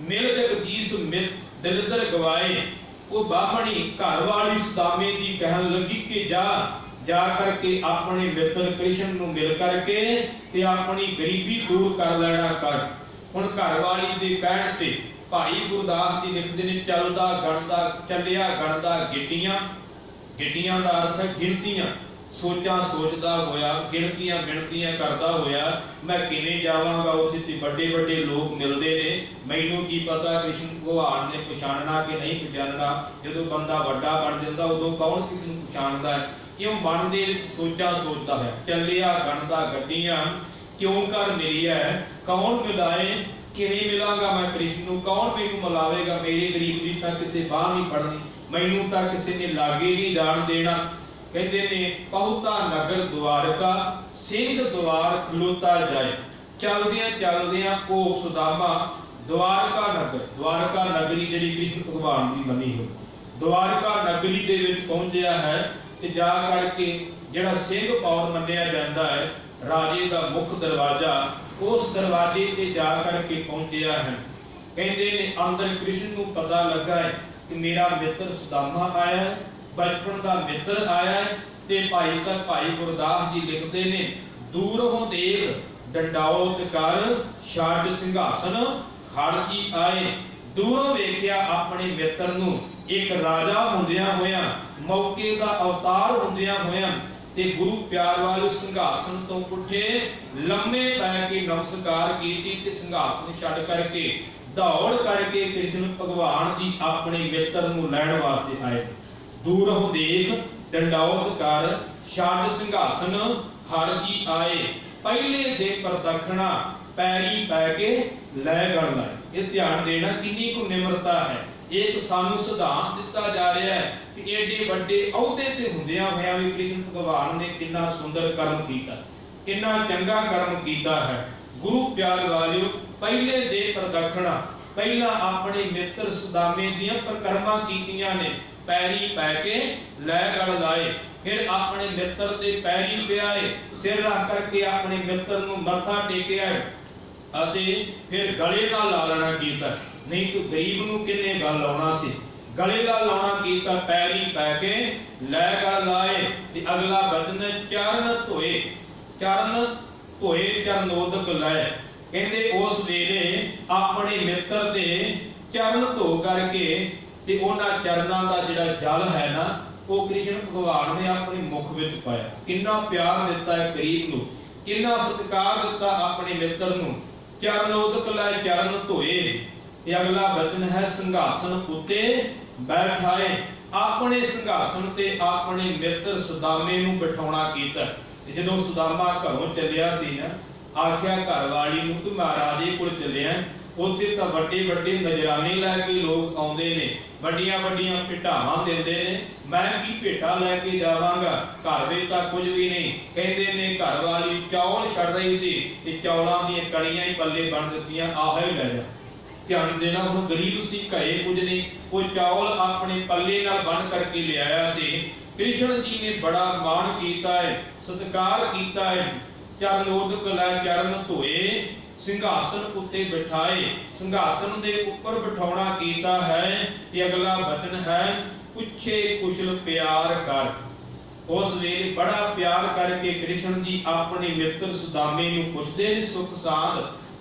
ਮਿਲ ਜਗਦੀਸ਼ ਮਿਲ, ਦਲਿੱਦਰ ਗਵਾਏ। ਉਹ ਬਾਹਮਣੀ ਘਰ ਵਾਲੀ ਸਦਾਮੇ ਦੀ ਕਹਿਣ ਲੱਗੀ ਕਿ ਜਾ ਜਾ ਕਰਕੇ ਆਪਣੇ ਮਿੱਤਰ ਕ੍ਰਿਸ਼ਨ ਨੂੰ ਮਿਲ ਕਰਕੇ ਤੇ ਆਪਣੀ ਗਰੀਬੀ ਦੂਰ ਕਰ ਲੈਣਾ ਕਰ। ਹੁਣ ਘਰ ਵਾਲੀ ਦੇ ਕਹਿਣ ਤੇ ਭਾਈ ਗੁਰਦਾਸ ਜੀ ਲਿਖਦੇ ਨੇ ਚੱਲਦਾ, ਗਣਦਾ, ਚੱਲਿਆ, ਗਣਦਾ ਗਿੱਟੀਆਂ ਗਿੱਟੀਆਂ ਦਾ ਅਰਥ ਹੈ ਗਿਣਤੀਆਂ। ਸੋਚਾਂ ਸੋਚਦਾ ਹੋਇਆ, ਗਿਣਤੀਆਂ ਗਿਣਤੀਆਂ ਕਰਦਾ ਹੋਇਆ, ਮੈਂ ਕਿਵੇਂ ਜਾਵਾਂਗਾ? ਉੱਥੇ ਤੇ ਵੱਡੇ ਵੱਡੇ ਲੋਕ ਮਿਲਦੇ ਨੇ। ਮੈਨੂੰ ਕੀ ਪਤਾ ਕ੍ਰਿਸ਼ਨ ਭਗਵਾਨ ਨੇ ਪਛਾਣਨਾ ਕਿ ਨਹੀਂ ਪਛਾਣਨਾ? ਜਦੋਂ ਬੰਦਾ ਵੱਡਾ ਬਣ ਜਾਂਦਾ, ਉਦੋਂ ਕੌਣ ਕਿਸ ਨੂੰ ਪਛਾਣਦਾ ਹੈ? ਕਿਉਂ ਮਨ ਦੇ ਵਿੱਚ ਸੋਚਾਂ ਸੋਚਦਾ ਹੈ? ਚੱਲਿਆ ਗਣਦਾ ਗੱਡੀਆਂ, ਕਿਉਂ ਕਰ ਮੇਰੀ ਹੈ? ਕੌਣ ਮਿਲਾਏ? ਕਿਵੇਂ ਮਿਲਾਂਗਾ ਮੈਂ ਕ੍ਰਿਸ਼ਨ ਨੂੰ? ਕੌਣ ਮੈਨੂੰ ਮਿਲਾਵੇਗਾ? ਮੇਰੇ ਗਰੀਬ ਦੀ ਤਾਂ ਕਿਸੇ ਬਾਹ ਨਹੀਂ ਪੜਨੀ ਮੈਨੂੰ ਤਾਂ ਕਿਸੇ ਨੇ ਲਾਗੇ ਨਹੀਂ ਜਾਣ ਦੇਣਾ। ਕਹਿੰਦੇ ਨੇ, ਬਹੁਤਾ ਨਗਰ ਦੁਆਰਕਾ, ਸਿੰਘ ਦੁਆਰ ਖਲੋਤਾ ਜਾਏ। ਚਲਦਿਆਂ ਚਲਦਿਆਂ ਉਹ ਸੁਦਾਮਾ ਦਵਾਰਕਾ ਨਗਰ ਦਵਾਰਕਾ ਨਗਰੀ ਜਿਹੜੀ ਕ੍ਰਿਸ਼ਨ ਭਗਵਾਨ ਦੀ ਬਣੀ ਹੋਈ। ਦਵਾਰਕਾ ਨਗਰੀ ਦੇ ਵਿੱਚ ਪਹੁੰਚਿਆ ਹੈ ਤੇ ਜਾ ਕਰਕੇ ਜਿਹੜਾ ਸਿੰਘ ਪੌਰ ਮੰਨਿਆ ਜਾਂਦਾ ਹੈ, ਰਾਜੇ ਦਾ ਮੁੱਖ ਦਰਵਾਜ਼ਾ, ਉਸ ਦਰਵਾਜ਼ੇ ਤੇ ਜਾ ਕਰਕੇ ਪਹੁੰਚਿਆ ਹੈ। ਕਹਿੰਦੇ ਨੇ, ਅੰਦਰ ਕ੍ਰਿਸ਼ਨ ਨੂੰ ਪਤਾ ਲੱਗਾ ਹੈ ਕਿ ਮੇਰਾ ਮਿੱਤਰ ਸੁਦਾਮਾ ਆਇਆ ਹੈ। ਬਚਪਨ ਦਾ ਮਿੱਤਰ ਆਇਆ ਹੈ ਤੇ ਭਾਈ ਸਾਹਿਬ ਭਾਈ ਗੁਰਦਾਸ ਜੀ ਲਿਖਦੇ ਨੇ, ਦੂਰੋਂ ਦੇਖ, ਡੰਡਾਉਤ ਕਰ ਛੱਡ ਸਿੰਘਾਸਨ ਹਰ ਜੀ ਆਏ? ਦੂਰੋਂ ਵੇਖਿਆ ਆਪਣੇ ਮਿੱਤਰ ਨੂੰ, ਇੱਕ ਰਾਜਾ ਹੁੰਦਿਆਂ ਹੋਇਆਂ, ਮੌਕੇ ਦਾ ਅਵਤਾਰ ਹੁੰਦਿਆਂ ਹੋਇਆਂ, ਤੇ ਗੁਰੂ ਪਿਆਰ ਵਾਲੇ ਸਿੰਘਾਸਨ ਤੋਂ ਉੱਠੇ ਲੰਮੇ ਪੈ ਕੇ ਨਮਸਕਾਰ ਕੀਤੀ ਤੇ ਸਿੰਘਾਸਨ ਛੱਡ ਕਰਕੇ ਦੌੜ ਕਰਕੇ ਕ੍ਰਿਸ਼ਨ ਭਗਵਾਨ ਜੀ ਆਪਣੇ ਮਿੱਤਰ ਨੂੰ ਲੈਣ ਵਾਸਤੇ ਆਏ। ਦੂਰੋਂ ਦੇਖ, ਡੰਡਾਉਤ ਕਰ ਛੱਡ ਸਿੰਘਾਸਨ ਹਰ ਜੀ ਆਏ। ਪਹਿਲੇ ਦੇ ਪ੍ਰਦਖਣਾ ਪੈਰੀ ਪੈ ਕੇ ਲੈ ਗਣ ਇਹ ਧਿਆਨ ਦੇਣਾ ਕਿੰਨੀ ਕੁ ਨਿਮਰਤਾ ਹੈ। ਇਹ ਸਾਨੂੰ ਸਿਧਾਂਤ ਦਿੱਤਾ ਜਾ ਰਿਹਾ ਹੈ ਕਿ ਏਡੇ ਵੱਡੇ ਅਹੁਦੇ ਤੇ ਹੁੰਦਿਆਂ ਹੋਇਆਂ ਵੀ ਕ੍ਰਿਸ਼ਨ ਭਗਵਾਨ ਨੇ ਕਿੰਨਾ ਸੁੰਦਰ ਕਰਮ ਕੀਤਾ। ਕਿੰਨਾ ਚੰਗਾ ਕਰਮ ਕੀਤਾ ਹੈ। ਗੁਰੂ ਪਿਆਰ ਵਾਲਿਓ, ਪਹਿਲੇ ਦੇ ਪ੍ਰਦਖਣਾ, ਪਹਿਲਾਂ ਆਪਣੇ ਮਿੱਤਰ ਸੁਦਾਮੇ ਦੀਆਂ ਪ੍ਰਕਰਮਾਂ ਕੀਤੀਆਂ ਨੇ। ਪੈਰੀ ਪੈ ਕੇ ਲੈ ਗਲ ਲਾਏ। ਫਿਰ ਆਪਣੇ ਮਿੱਤਰ ਦੇ ਪੈਰੀ ਪਿਆਏ। ਸਿਰ ਰੱਖ ਕਰਕੇ ਆਪਣੇ ਮਿੱਤਰ ਨੂੰ ਮੱਥਾ ਟੇਕਿਆ। ਅਤੇ ਫਿਰ ਗਲੇ ਨਾਲ ਲਾਲਣਾ ਕੀਤਾ। ਨਹੀਂ, ਤੂੰ ਗਰੀਬ ਨੂੰ ਕਿੰਨੇ ਗੱਲ ਲਾਉਣਾ ਸੀ? ਗਲੇ ਦਾ ਲਾਉਣਾ ਕੀਤਾ, ਪੈਰੀ ਪੈ ਕੇ ਲੈ ਗਲ ਲਾਏ ਤੇ ਅਗਲਾ ਬਚਨ ਚਰਨ ਧੋਏ। ਚਰਨ ਧੋਏ ਚਰਨੋਦਕ ਲੈ। ਕਹਿੰਦੇ ਉਸ ਵੇਲੇ ਆਪਣੇ ਮਿੱਤਰ ਦੇ ਚਰਨ ਧੋ ਕਰਕੇ ਤੇ ਉਹਨਾਂ ਚਰਨਾਂ ਦਾ ਜਿਹੜਾ ਜਲ ਹੈ ਨਾ, ਉਹ ਕ੍ਰਿਸ਼ਨ ਭਗਵਾਨ ਨੇ ਆਪਣੇ ਮੁਖ ਵਿੱਚ ਪਾਇਆ। ਕਿੰਨਾ ਪਿਆਰ ਦਿੱਤਾ ਹੈ ਗਰੀਬ ਨੂੰ, ਕਿੰਨਾ ਸਤਿਕਾਰ ਦਿੱਤਾ ਆਪਣੇ ਮਿੱਤਰ ਨੂੰ। ਚਰਨੋਦਕ ਲੈ ਚਰਨ ਧੋਏ, ਤੇ ਅਗਲਾ ਬਚਨ ਹੈ, ਸੰਘਾਸਨ ਉੱਤੇ ਬੈਠਾਏ, ਆਪਣੇ ਸੰਘਾਸਨ ਤੇ ਆਪਣੇ ਮਿੱਤਰ ਸੁਦਾਮੇ ਨੂੰ ਬਿਠਾਉਣਾ ਕੀਤਾ। ਤੇ ਜਦੋਂ ਸੁਦਾਮਾ ਘਰੋਂ ਚੱਲਿਆ ਸੀ ਨਾ, ਆਖਿਆ ਘਰ ਵਾਲੀ ਨੂੰ ਕਿ ਮਹਾਰਾਜੇ ਕੋਲ ਚੱਲਿਆ ਉੱਥੇ ਤਾਂ ਵੱਡੇ ਵੱਡੇ ਨਜ਼ਰਾਨੇ ਲੈ ਕੇ ਲੋਕ ਆਉਂਦੇ ਨੇ, ਵੱਡੀਆਂ ਵੱਡੀਆਂ ਭੇਟਾਵਾਂ ਦਿੰਦੇ ਨੇ, ਮੈਂ ਕੀ ਭੇਟਾ ਲੈ ਕੇ ਜਾਵਾਂਗਾ? ਘਰ ਵਿੱਚ ਤਾਂ ਕੁਝ ਵੀ ਨਹੀਂ। ਕਹਿੰਦੇ ਨੇ ਘਰ ਵਾਲੀ ਚੌਲ ਛੱਡ ਰਹੀ ਸੀ ਤੇ ਚੌਲਾਂ ਦੀਆਂ ਕਣੀਆਂ ਹੀ ਪੱਲੇ ਬਣ ਦਿੱਤੀਆਂ, ਆਹ ਲੈ ਜਾ। ਧਿਆਨ ਦੇਣਾ ਹੁਣ ਗਰੀਬ ਸੀ, ਘਰੇ ਕੁਝ ਨਹੀਂ। ਉਹ ਚੌਲ ਆਪਣੇ ਪੱਲੇ ਨਾਲ ਬਣ ਕਰਕੇ ਲਿਆਇਆ ਸੀ। ਕ੍ਰਿਸ਼ਨ ਜੀ ਨੇ ਬੜਾ ਮਾਣ ਕੀਤਾ ਹੈ ਸਤਿਕਾਰ ਕੀਤਾ ਹੈ ਚਰਨੋਦਕ ਲੈ ਚਰਨ ਧੋਏ ਸਿੰਘਾਸਨ ਉੱਤੇ ਬਿਠਾਏ। ਸਿੰਘਾਸਨ ਦੇ ਉੱਪਰ ਬਿਠਾਉਣਾ ਕੀਤਾ ਹੈ ਤੇ ਅਗਲਾ ਬਚਨ ਹੈ, ਪੁੱਛੇ ਕੁਸ਼ਲ ਪਿਆਰ ਕਰ। ਉਸ ਵੇਲੇ ਬੜਾ ਪਿਆਰ ਕਰਕੇ ਕ੍ਰਿਸ਼ਨ ਜੀ ਆਪਣੇ ਮਿੱਤਰ ਸੁਦਾਮੇ ਨੂੰ ਪੁੱਛਦੇ ਨੇ ਸੁਖ ਸਾਧ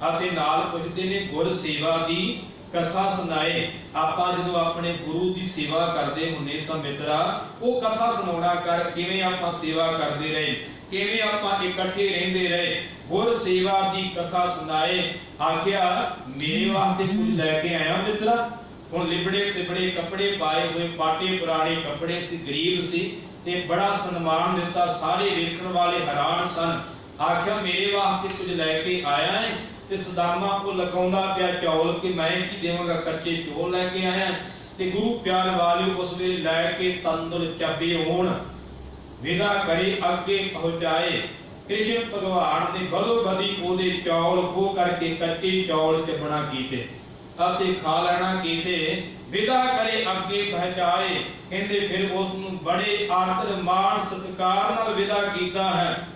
ਅਤੇ ਨਾਲ ਪੁੱਛਦੇ ਨੇ ਗੁਰ ਸੇਵਾ ਦੀ ਕਥਾ ਸੁਣਾਏ। ਆਪਾਂ ਜਦੋਂ ਆਪਣੇ ਗੁਰੂ ਦੀ ਸੇਵਾ ਕਰਦੇ ਹੁੰਨੇ ਸਾਂ ਮਿੱਤਰਾ, ਉਹ ਕਥਾ ਸੁਣਾਉਣਾ ਕਰ ਕਿਵੇਂ ਆਪਾਂ ਸੇਵਾ ਕਰਦੇ ਰਹੇ। ਕਿਵੇਂ ਆਪਾਂ ਇਕੱਠੇ ਰਹਿੰਦੇ ਰਹੇ, ਗੁਰ ਸੇਵਾ ਦੀ ਕਥਾ ਸੁਣਾਏ, ਆਖਿਆ, ਮੇਰੇ ਵਾਸਤੇ ਕੁਝ ਲੈ ਕੇ ਆਇਆ ਮਿੱਤਰਾ। ਹੁਣ ਲਿਬੜੇ ਤਿਬੜੇ ਕੱਪੜੇ ਪਾਏ ਹੋਏ, ਪਾਟੇ ਪੁਰਾਣੇ ਕੱਪੜੇ ਸੀ, ਗਰੀਬ ਸੀ ਤੇ ਬੜਾ ਸਨਮਾਨ ਦਿੱਤਾ, ਸਾਰੇ ਵੇਖਣ ਵਾਲੇ ਹੈਰਾਨ ਸਨ। ਆਖਿਆ, ਮੇਰੇ ਵਾਸਤੇ ਕੁਝ ਲੈ ਕੇ ਆਇਆ ਹੈ ਤੇ ਸਦਾਮਾ ਕੋ ਲਗਾਉਂਦਾ ਪਿਆ ਚੌਲ ਕਿ ਮੈਂ ਕੀ ਦੇਵਾਂਗਾ, ਕੱਚੇ ਚੌਲ ਲੈ ਕੇ ਆਇਆ ਤੇ ਗੁਰੂ ਪਿਆਰ ਵਾਲਿਓ ਉਸ ਵੇਲੇ ਲੈ ਕੇ ਤੰਦੁਰ ਚੱਬੇ ਹੋਣ ਵਿਦਾ ਕਰੇ ਅੱਗੇ ਪਹੁੰਚਾਏ। ਕ੍ਰਿਸ਼ਨ ਭਗਵਾਨ ਨੇ ਬਦੋ ਬਦੀ ਉਹਦੇ ਚੌਲ ਖੋ ਕਰਕੇ ਕੱਚੇ ਚੌਲ ਚੱਬਣਾ ਕੀਤੇ ਅਤੇ ਖਾ ਲੈਣਾ ਕੀਤੇ। ਵਿਦਾ ਕਰੇ ਅੱਗੇ ਪਹੁੰਚਾਏ। ਕਹਿੰਦੇ ਫਿਰ ਉਸ ਨੂੰ ਬੜੇ ਆਦਰ ਮਾਣ ਸਤਿਕਾਰ ਨਾਲ ਵਿਦਾ ਕੀਤਾ ਹੈ।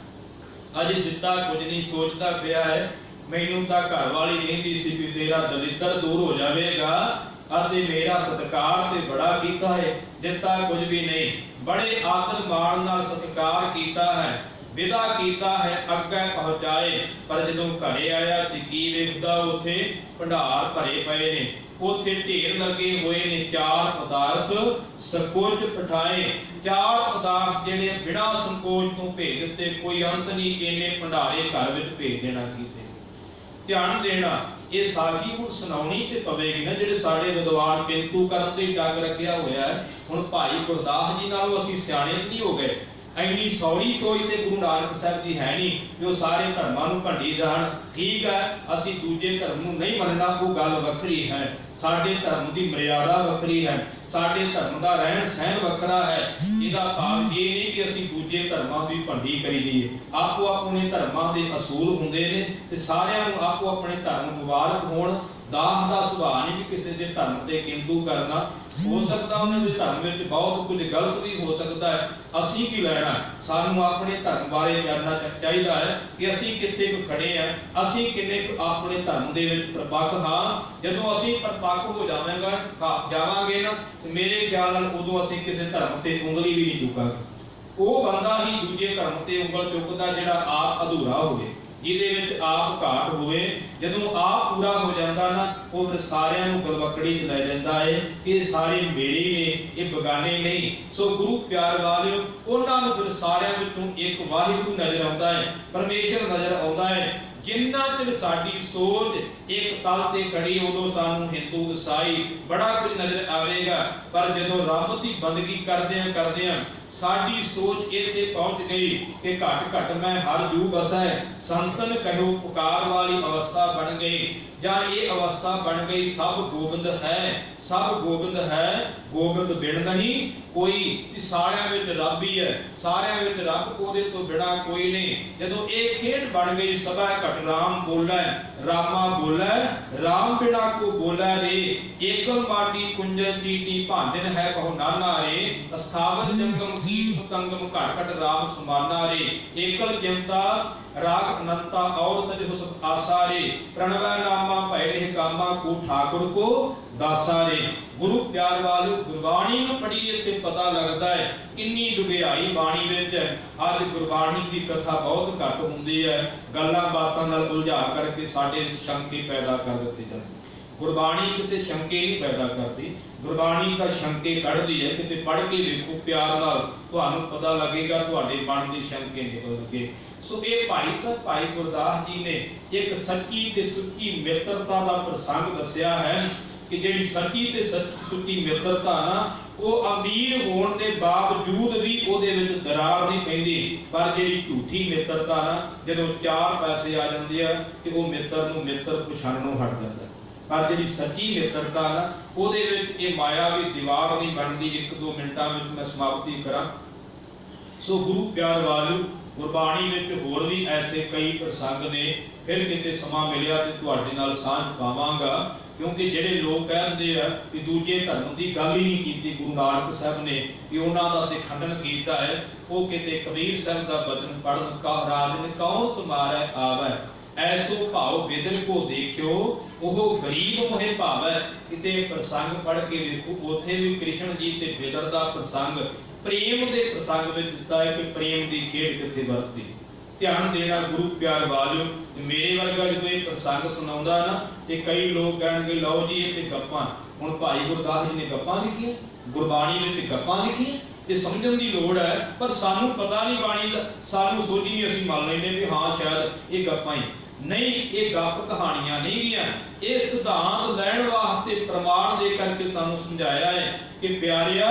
ਅਜੇ ਦਿੱਤਾ ਕੁਝ ਨਹੀਂ, ਸੋਚਦਾ ਪਿਆ ਹੈ, ਮੈਨੂੰ ਤਾਂ ਘਰ ਵਾਲੀ ਕਹਿੰਦੀ ਸੀ ਵੀ ਤੇਰਾ ਦਲਿੱਦਰ ਦੂਰ ਹੋ ਜਾਵੇਗਾ ਅਤੇ ਮੇਰਾ ਸਤਿਕਾਰ ਤੇ ਬੜਾ ਕੀਤਾ ਹੈ, ਦਿੱਤਾ ਕੁਝ ਵੀ ਨਹੀਂ। ਬੜੇ ਆਦਰ ਮਾਣ ਨਾਲ ਸਤਿਕਾਰ ਕੀਤਾ ਹੈ, ਵਿਦਾ ਕੀਤਾ ਹੈ, ਅੱਗੇ ਪਹੁੰਚਾਏ। ਪਰ ਜਦੋਂ ਘਰੇ ਆਇਆ ਤੇ ਕੀ ਵੇਖਦਾ, ਉੱਥੇ ਭੰਡਾਰ ਭਰੇ ਪਏ ਨੇ। ਉੱਥੇ ਢੇਰ ਲੱਗੇ ਹੋਏ ਨੇ, ਚਾਰ ਪਦਾਰਥ ਸੰਕੋਚ ਪਠਾਏ। ਚਾਰ ਪਦਾਰਥ ਜਿਹੜੇ ਬਿਨਾਂ ਸੰਕੋਚ ਤੋਂ ਭੇਜ ਦਿੱਤੇ, ਕੋਈ ਅੰਤ ਨਹੀਂ, ਇਹਨੇ ਭੰਡਾਰੇ ਘਰ ਵਿੱਚ ਭੇਜ ਦੇਣਾ ਕੀਤੇ। ਧਿਆਨ ਦੇਣਾ ਇਹ ਸਾਖੀ ਹੁਣ ਸੁਣਾਉਣੀ ਤੇ ਪਵੇਗੀ ਨਾ, ਜਿਹੜੇ ਸਾਡੇ ਵਿਦਵਾਨ ਕਿੰਤੂ ਕਰਨ ਤੇ ਡੱਗ ਰੱਖਿਆ ਹੋਇਆ ਹੈ। ਹੁਣ ਭਾਈ ਗੁਰਦਾਸ ਜੀ ਨਾਲੋਂ ਅਸੀਂ ਸਿਆਣੇ ਨਹੀਂ ਹੋ ਗਏ। ਐਨੀ ਸੌਰੀ ਸੋਚ ਤੇ ਗੁਰੂ ਨਾਨਕ ਸਾਹਿਬ ਦੀ ਹੈ ਨਹੀਂ ਕਿ ਸਾਰੇ ਧਰਮਾਂ ਨੂੰ ਭੰਡੀ ਜਾਣ। ਠੀਕ ਹੈ, ਅਸੀਂ ਦੂਜੇ ਧਰਮ ਨੂੰ ਨਹੀਂ ਮੰਨਣਾ, ਉਹ ਗੱਲ ਵੱਖਰੀ ਹੈ। ਸਾਡੇ ਧਰਮ ਦੀ ਮਰਿਆਦਾ ਵੱਖਰੀ ਹੈ। ਸਾਡੇ ਧਰਮ ਦਾ ਰਹਿਣ ਸਹਿਣ ਵੱਖਰਾ ਹੈ। ਇਹਦਾ ਭਾਵ ਇਹ ਨਹੀਂ ਕਿ ਅਸੀਂ ਦੂਜੇ ਧਰਮਾਂ ਦੀ ਭੰਡੀ ਕਰੀ ਦਈਏ ਆਪੋ ਆਪਣੇ ਧਰਮਾਂ ਦੇ ਅਸੂਲ ਹੁੰਦੇ ਨੇ ਤੇ ਸਾਰਿਆਂ ਨੂੰ ਆਪੋ ਆਪਣੇ ਧਰਮ ਮੁਬਾਰਕ ਹੋਣ। ਦਾਸ ਦਾ ਸੁਭਾਅ ਨਹੀਂ ਕਿ ਕਿਸੇ ਦੇ ਧਰਮ ਤੇ ਕਿੰਤੂ ਕਰਨਾ। ਹੋ ਸਕਦਾ ਉਹਨਾਂ ਦੇ ਧਰਮ ਵਿੱਚ ਬਹੁਤ ਕੁਝ ਗਲਤ ਵੀ ਹੋ ਸਕਦਾ ਹੈ। ਅਸੀਂ ਕੀ ਲੈਣਾ? ਸਾਨੂੰ ਆਪਣੇ ਧਰਮ ਬਾਰੇ ਜਾਣਨਾ ਚਾਹੀਦਾ ਹੈ ਕਿ ਅਸੀਂ ਕਿੱਥੇ ਕੁ ਖੜੇ ਆ ਅਸੀਂ ਕਿੰਨੇ ਕੁ ਆਪਣੇ ਧਰਮ ਦੇ ਵਿੱਚ ਪ੍ਰਪੱਕ ਹਾਂ। ਜਦੋਂ ਅਸੀਂ ਪ੍ਰਪੱਕ ਹੋ ਜਾਵਾਂਗਾ ਜਾਵਾਂਗੇ ਨਾ ਮੇਰੇ ਖਿਆਲ ਨਾਲ ਉਦੋਂ ਅਸੀਂ ਕਿਸੇ ਧਰਮ ਤੇ ਉਂਗਲੀ ਵੀ ਨਹੀਂ ਚੁੱਕਾਂਗੇ। ਉਹ ਬੰਦਾ ਹੀ ਦੂਜੇ ਧਰਮ ਤੇ ਉਂਗਲ ਚੁੱਕਦਾ ਜਿਹੜਾ ਆਪ ਅਧੂਰਾ ਹੋਵੇ। ਜਿਹਦੇ ਵਿੱਚ ਆਪ ਘਾਟ ਹੋਵੇ, ਜਦੋਂ ਆਪ ਪੂਰਾ ਹੋ ਜਾਂਦਾ ਨਾ, ਉਹ ਫਿਰ ਸਾਰਿਆਂ ਨੂੰ ਗਲਵਕੜੀ ਲੈ ਜਾਂਦਾ ਹੈ ਇਹ ਸਾਰੇ ਮੇਰੇ ਨੇ, ਇਹ ਬਗਾਨੇ ਨਹੀਂ ਸੋ ਗੁਰੂ ਪਿਆਰ ਵਾਲਿਓ, ਉਹਨਾਂ ਨੂੰ ਫਿਰ ਸਾਰਿਆਂ ਵਿੱਚੋਂ ਇੱਕ ਵਾਹਿਗੁਰੂ ਨਜ਼ਰ ਆਉਂਦਾ ਹੈ ਪਰਮੇਸ਼ਰ ਨਜ਼ਰ ਆਉਂਦਾ ਹੈ ਜਿੰਨਾ ਚਿਰ ਸਾਡੀ ਸੋਚ ਇੱਕ ਤਲ ਤੇ ਖੜੀ, ਉਦੋਂ ਸਾਨੂੰ ਹਿੰਦੂ ਈਸਾਈ ਬੜਾ ਕੁਝ ਨਜ਼ਰ ਆਵੇਗਾ। ਪਰ ਜਦੋਂ ਰੱਬ ਦੀ ਬੰਦਗੀ ਕਰਦਿਆਂ ਕਰਦਿਆਂ ਸਾਡੀ ਸੋਚ ਇੱਥੇ ਪਹੁੰਚ ਗਈ ਕਿ ਘਟ ਘਟ ਮੈਂ ਹਰ ਜੂ ਬਸੈ ਸੰਤਨ ਕਹਿਓ ਪੁਕਾਰ ਵਾਲੀ ਅਵਸਥਾ ਬਣ ਗਈ। ਜਾਂ ਇਹ ਅਵਸਥਾ ਬਣ ਗਈ, ਸਭ ਗੋਬਿੰਦ ਹੈ, ਸਭ ਗੋਬਿੰਦ ਹੈ ਗੋਬਿੰਦ ਬਿਨ ਨਹੀਂ, ਕੋਈ ਸਾਰਿਆਂ ਵਿੱਚ ਰੱਬ ਹੀ ਹੈ, ਸਾਰਿਆਂ ਵਿੱਚ ਰੱਬ ਉਹਦੇ ਤੋਂ ਬਿਨਾ ਕੋਈ ਨਹੀਂ। ਜਦੋਂ ਇਹ ਖੇਡ ਬਣ ਗਈ, ਸਭਾ ਘਟ ਰਾਮ ਬੋਲੇ, ਰਾਮਾ ਬੋਲੇ, ਰਾਮ ਬਿਨਾ ਕੋ ਬੋਲੇ ਰੇ। ਏਕਲ ਮਾਟੀ ਕੁੰਜਨ ਟੀਟੀ ਭਾਂਜਨ ਹੈ ਕਹੋ ਨਾਨਾ ਰੇ। ਅਸਥਾਵਰ ਜੰਗਮ ਕੀਟ ਪਤੰਗਮ ਘਟ ਘਟ ਰਾਮ ਸਮਾਨਾ ਰੇ। ਏਕਲ ਜਨਤਾ, ਰਾਗ ਅਨੰਤਾ ਔਰ ਤਜ ਹੁਸ ਆਸਾ ਰੇ। ਪ੍ਰਣਵੈ ਨਾਮਾ ਭੈ ਰਹਿ ਕਾਮਾ ਕੋ ਠਾਕੁਰ ਕੋ ਦਾਸਾ ਰੇ ਗੁਰੂ ਪਿਆਰ ਵਾਲੋ ਗੁਰਬਾਣੀ ਨੂੰ ਪੜ੍ਹੀਏ ਤੇ ਪਤਾ ਲੱਗਦਾ ਹੈ ਕਿੰਨੀ ਡੁਗਿਆਈ ਬਾਣੀ ਵਿੱਚ ਹੈ। ਅੱਜ ਗੁਰਬਾਣੀ ਦੀ ਕਥਾ ਬਹੁਤ ਘੱਟ ਹੁੰਦੀ ਹੈ। ਗੱਲਾਂ ਬਾਤਾਂ ਨਾਲ ਉਲਝਾ ਕਰਕੇ ਸਾਡੇ ਸ਼ੰਕੇ ਪੈਦਾ ਕਰ ਦਿੱਤੇ ਜਾਂਦੇ ਗੁਰਬਾਣੀ ਕਿਸੇ ਸ਼ੰਕੇ ਨਹੀਂ ਪੈਦਾ ਕਰਦੀ। ਗੁਰਬਾਣੀ ਤਾਂ ਸ਼ੰਕੇ ਕੱਢਦੀ ਹੈ। ਕਿਤੇ ਪੜ੍ਹ ਕੇ ਵੇਖੋ ਪਿਆਰ ਨਾਲ ਤੁਹਾਨੂੰ ਪਤਾ ਲੱਗੇਗਾ ਤੁਹਾਡੇ ਮਨ ਦੇ ਸ਼ੰਕੇ ਨਿਕਲਣਗੇ ਸੋ ਇਹ ਭਾਈ ਸਾਹਿਬ ਭਾਈ ਗੁਰਦਾਸ ਜੀ ਨੇ ਇੱਕ ਸੱਚੀ ਤੇ ਸੁੱਚੀ ਮਿੱਤਰਤਾ ਦਾ ਪ੍ਰਸੰਗ ਦੱਸਿਆ ਹੈ। ਕਿ ਜਿਹੜੀ ਸੱਚੀ ਤੇ ਸੁੱਚੀ ਮਿੱਤਰਤਾ ਨਾ, ਉਹ ਅਮੀਰ ਹੋਣ ਦੇ ਬਾਵਜੂਦ ਵੀ ਉਹਦੇ ਵਿੱਚ ਦਰਾਰ ਨਹੀਂ ਪੈਂਦੀ। ਪਰ ਜਿਹੜੀ ਝੂਠੀ ਮਿੱਤਰਤਾ ਨਾ, ਜਦੋਂ ਚਾਰ ਪੈਸੇ ਆ ਜਾਂਦੇ ਆ ਕਿ ਉਹ ਮਿੱਤਰ ਨੂੰ ਮਿੱਤਰ ਪਛਾਣਨੋਂ ਹਟ ਜਾਂਦਾ। ਪਰ ਜਿਹੜੀ ਸੱਚੀ ਮਿੱਤਰਤਾ ਨਾ, ਉਹਦੇ ਵਿੱਚ ਇਹ ਮਾਇਆ ਵੀ ਦੀਵਾਰ ਨਹੀਂ ਬਣਦੀ। ਇੱਕ ਦੋ ਮਿੰਟਾਂ ਵਿੱਚ ਮੈਂ ਸਮਾਪਤੀ ਕਰਾਂ। ਸੋ ਗੁਰੂ ਪਿਆਰ ਵਾਲੂ ਗੁਰਬਾਣੀ ਵਿੱਚ ਹੋਰ ਵੀ ਐਸੇ ਕਈ ਪ੍ਰਸੰਗ ਨੇ ਫਿਰ ਕਿਤੇ ਸਮਾਂ ਮਿਲਿਆ ਤੇ ਤੁਹਾਡੇ ਨਾਲ ਸਾਂਝ ਪਾਵਾਂਗਾ, ਕਿਉਂਕਿ ਜਿਹੜੇ ਲੋਕ ਕਹਿੰਦੇ ਆ ਕਿ ਦੂਜੇ ਧਰਮ ਦੀ ਗੱਲ ਹੀ ਨਹੀਂ ਕੀਤੀ, ਗੁਰੂ ਨਾਨਕ ਸਾਹਿਬ ਨੇ ਕਿ ਉਹਨਾਂ ਦਾ ਤੇ ਖੰਡਨ ਕੀਤਾ ਹੈ, ਉਹ ਕਿਤੇ ਕਬੀਰ ਸਾਹਿਬ ਦਾ ਬਚਨ ਪੜਨ ਕਾ ਰਾਜਨ ਕਉ ਤੁਮਾਰੇ ਆਵੈ। ਐਸੋ ਭਾਉ ਬਿਦਨ ਕੋ ਦੇਖਿਓ, ਉਹ ਗਰੀਬ ਮੋਹਿ ਭਾਵੈ। ਕਿਤੇ ਪ੍ਰਸੰਗ ਪੜ ਕੇ ਵੇਖੋ, ਉਥੇ ਵੀ ਕ੍ਰਿਸ਼ਨ ਜੀ ਤੇ ਬਿਦਰ ਦਾ ਪ੍ਰਸੰਗ, ਪ੍ਰੇਮ ਦੇ ਪ੍ਰਸੰਗ ਵਿੱਚ ਦਿੱਤਾ ਹੈ ਕਿ ਪ੍ਰੇਮ ਦੀ ਖੇਡ ਕਿੱਥੇ ਵਰਤਦੀ। ਧਿਆਨ ਦੇਣਾ ਗੁਰੂ ਪਿਆਰ ਵਾਲਿਓ ਮੇਰੇ ਵਰਗਾ ਜਦੋਂ ਇਹ ਪ੍ਰਸੰਗ ਸੁਣਾਉਂਦਾ ਨਾ, ਤੇ ਕਈ ਲੋਕ ਕਹਿਣਗੇ, ਲਓ ਜੀ ਇਹ ਤੇ ਗੱਪਾਂ ਹੁਣ ਭਾਈ ਗੁਰਦਾਸ ਜੀ ਨੇ ਗੱਪਾਂ ਲਿਖੀਆਂ, ਗੁਰਬਾਣੀ ਵਿੱਚ ਗੱਪਾਂ ਲਿਖੀਆਂ। ਇਹ ਸਮਝਣ ਦੀ ਲੋੜ ਹੈ, ਪਰ ਸਾਨੂੰ ਪਤਾ ਨਹੀਂ ਬਾਣੀ ਸਾਨੂੰ ਸੋਝੀ ਨਹੀਂ ਅਸੀਂ ਮੰਨ ਲੈਂਦੇ ਵੀ ਹਾਂ, ਸ਼ਾਇਦ ਇਹ ਗੱਪਾਂ ਹੀ ਨਹੀਂ, ਇਹ ਗੱਪ ਕਹਾਣੀਆਂ ਨਹੀਂ ਗੀਆਂ। ਇਹ ਸਿਧਾਂਤ ਲੈਣ ਵਾਸਤੇ ਪ੍ਰਮਾਣ ਦੇ ਕਰਕੇ ਸਾਨੂੰ ਸਮਝਾਇਆ ਹੈ ਕਿ ਪਿਆਰਿਆ,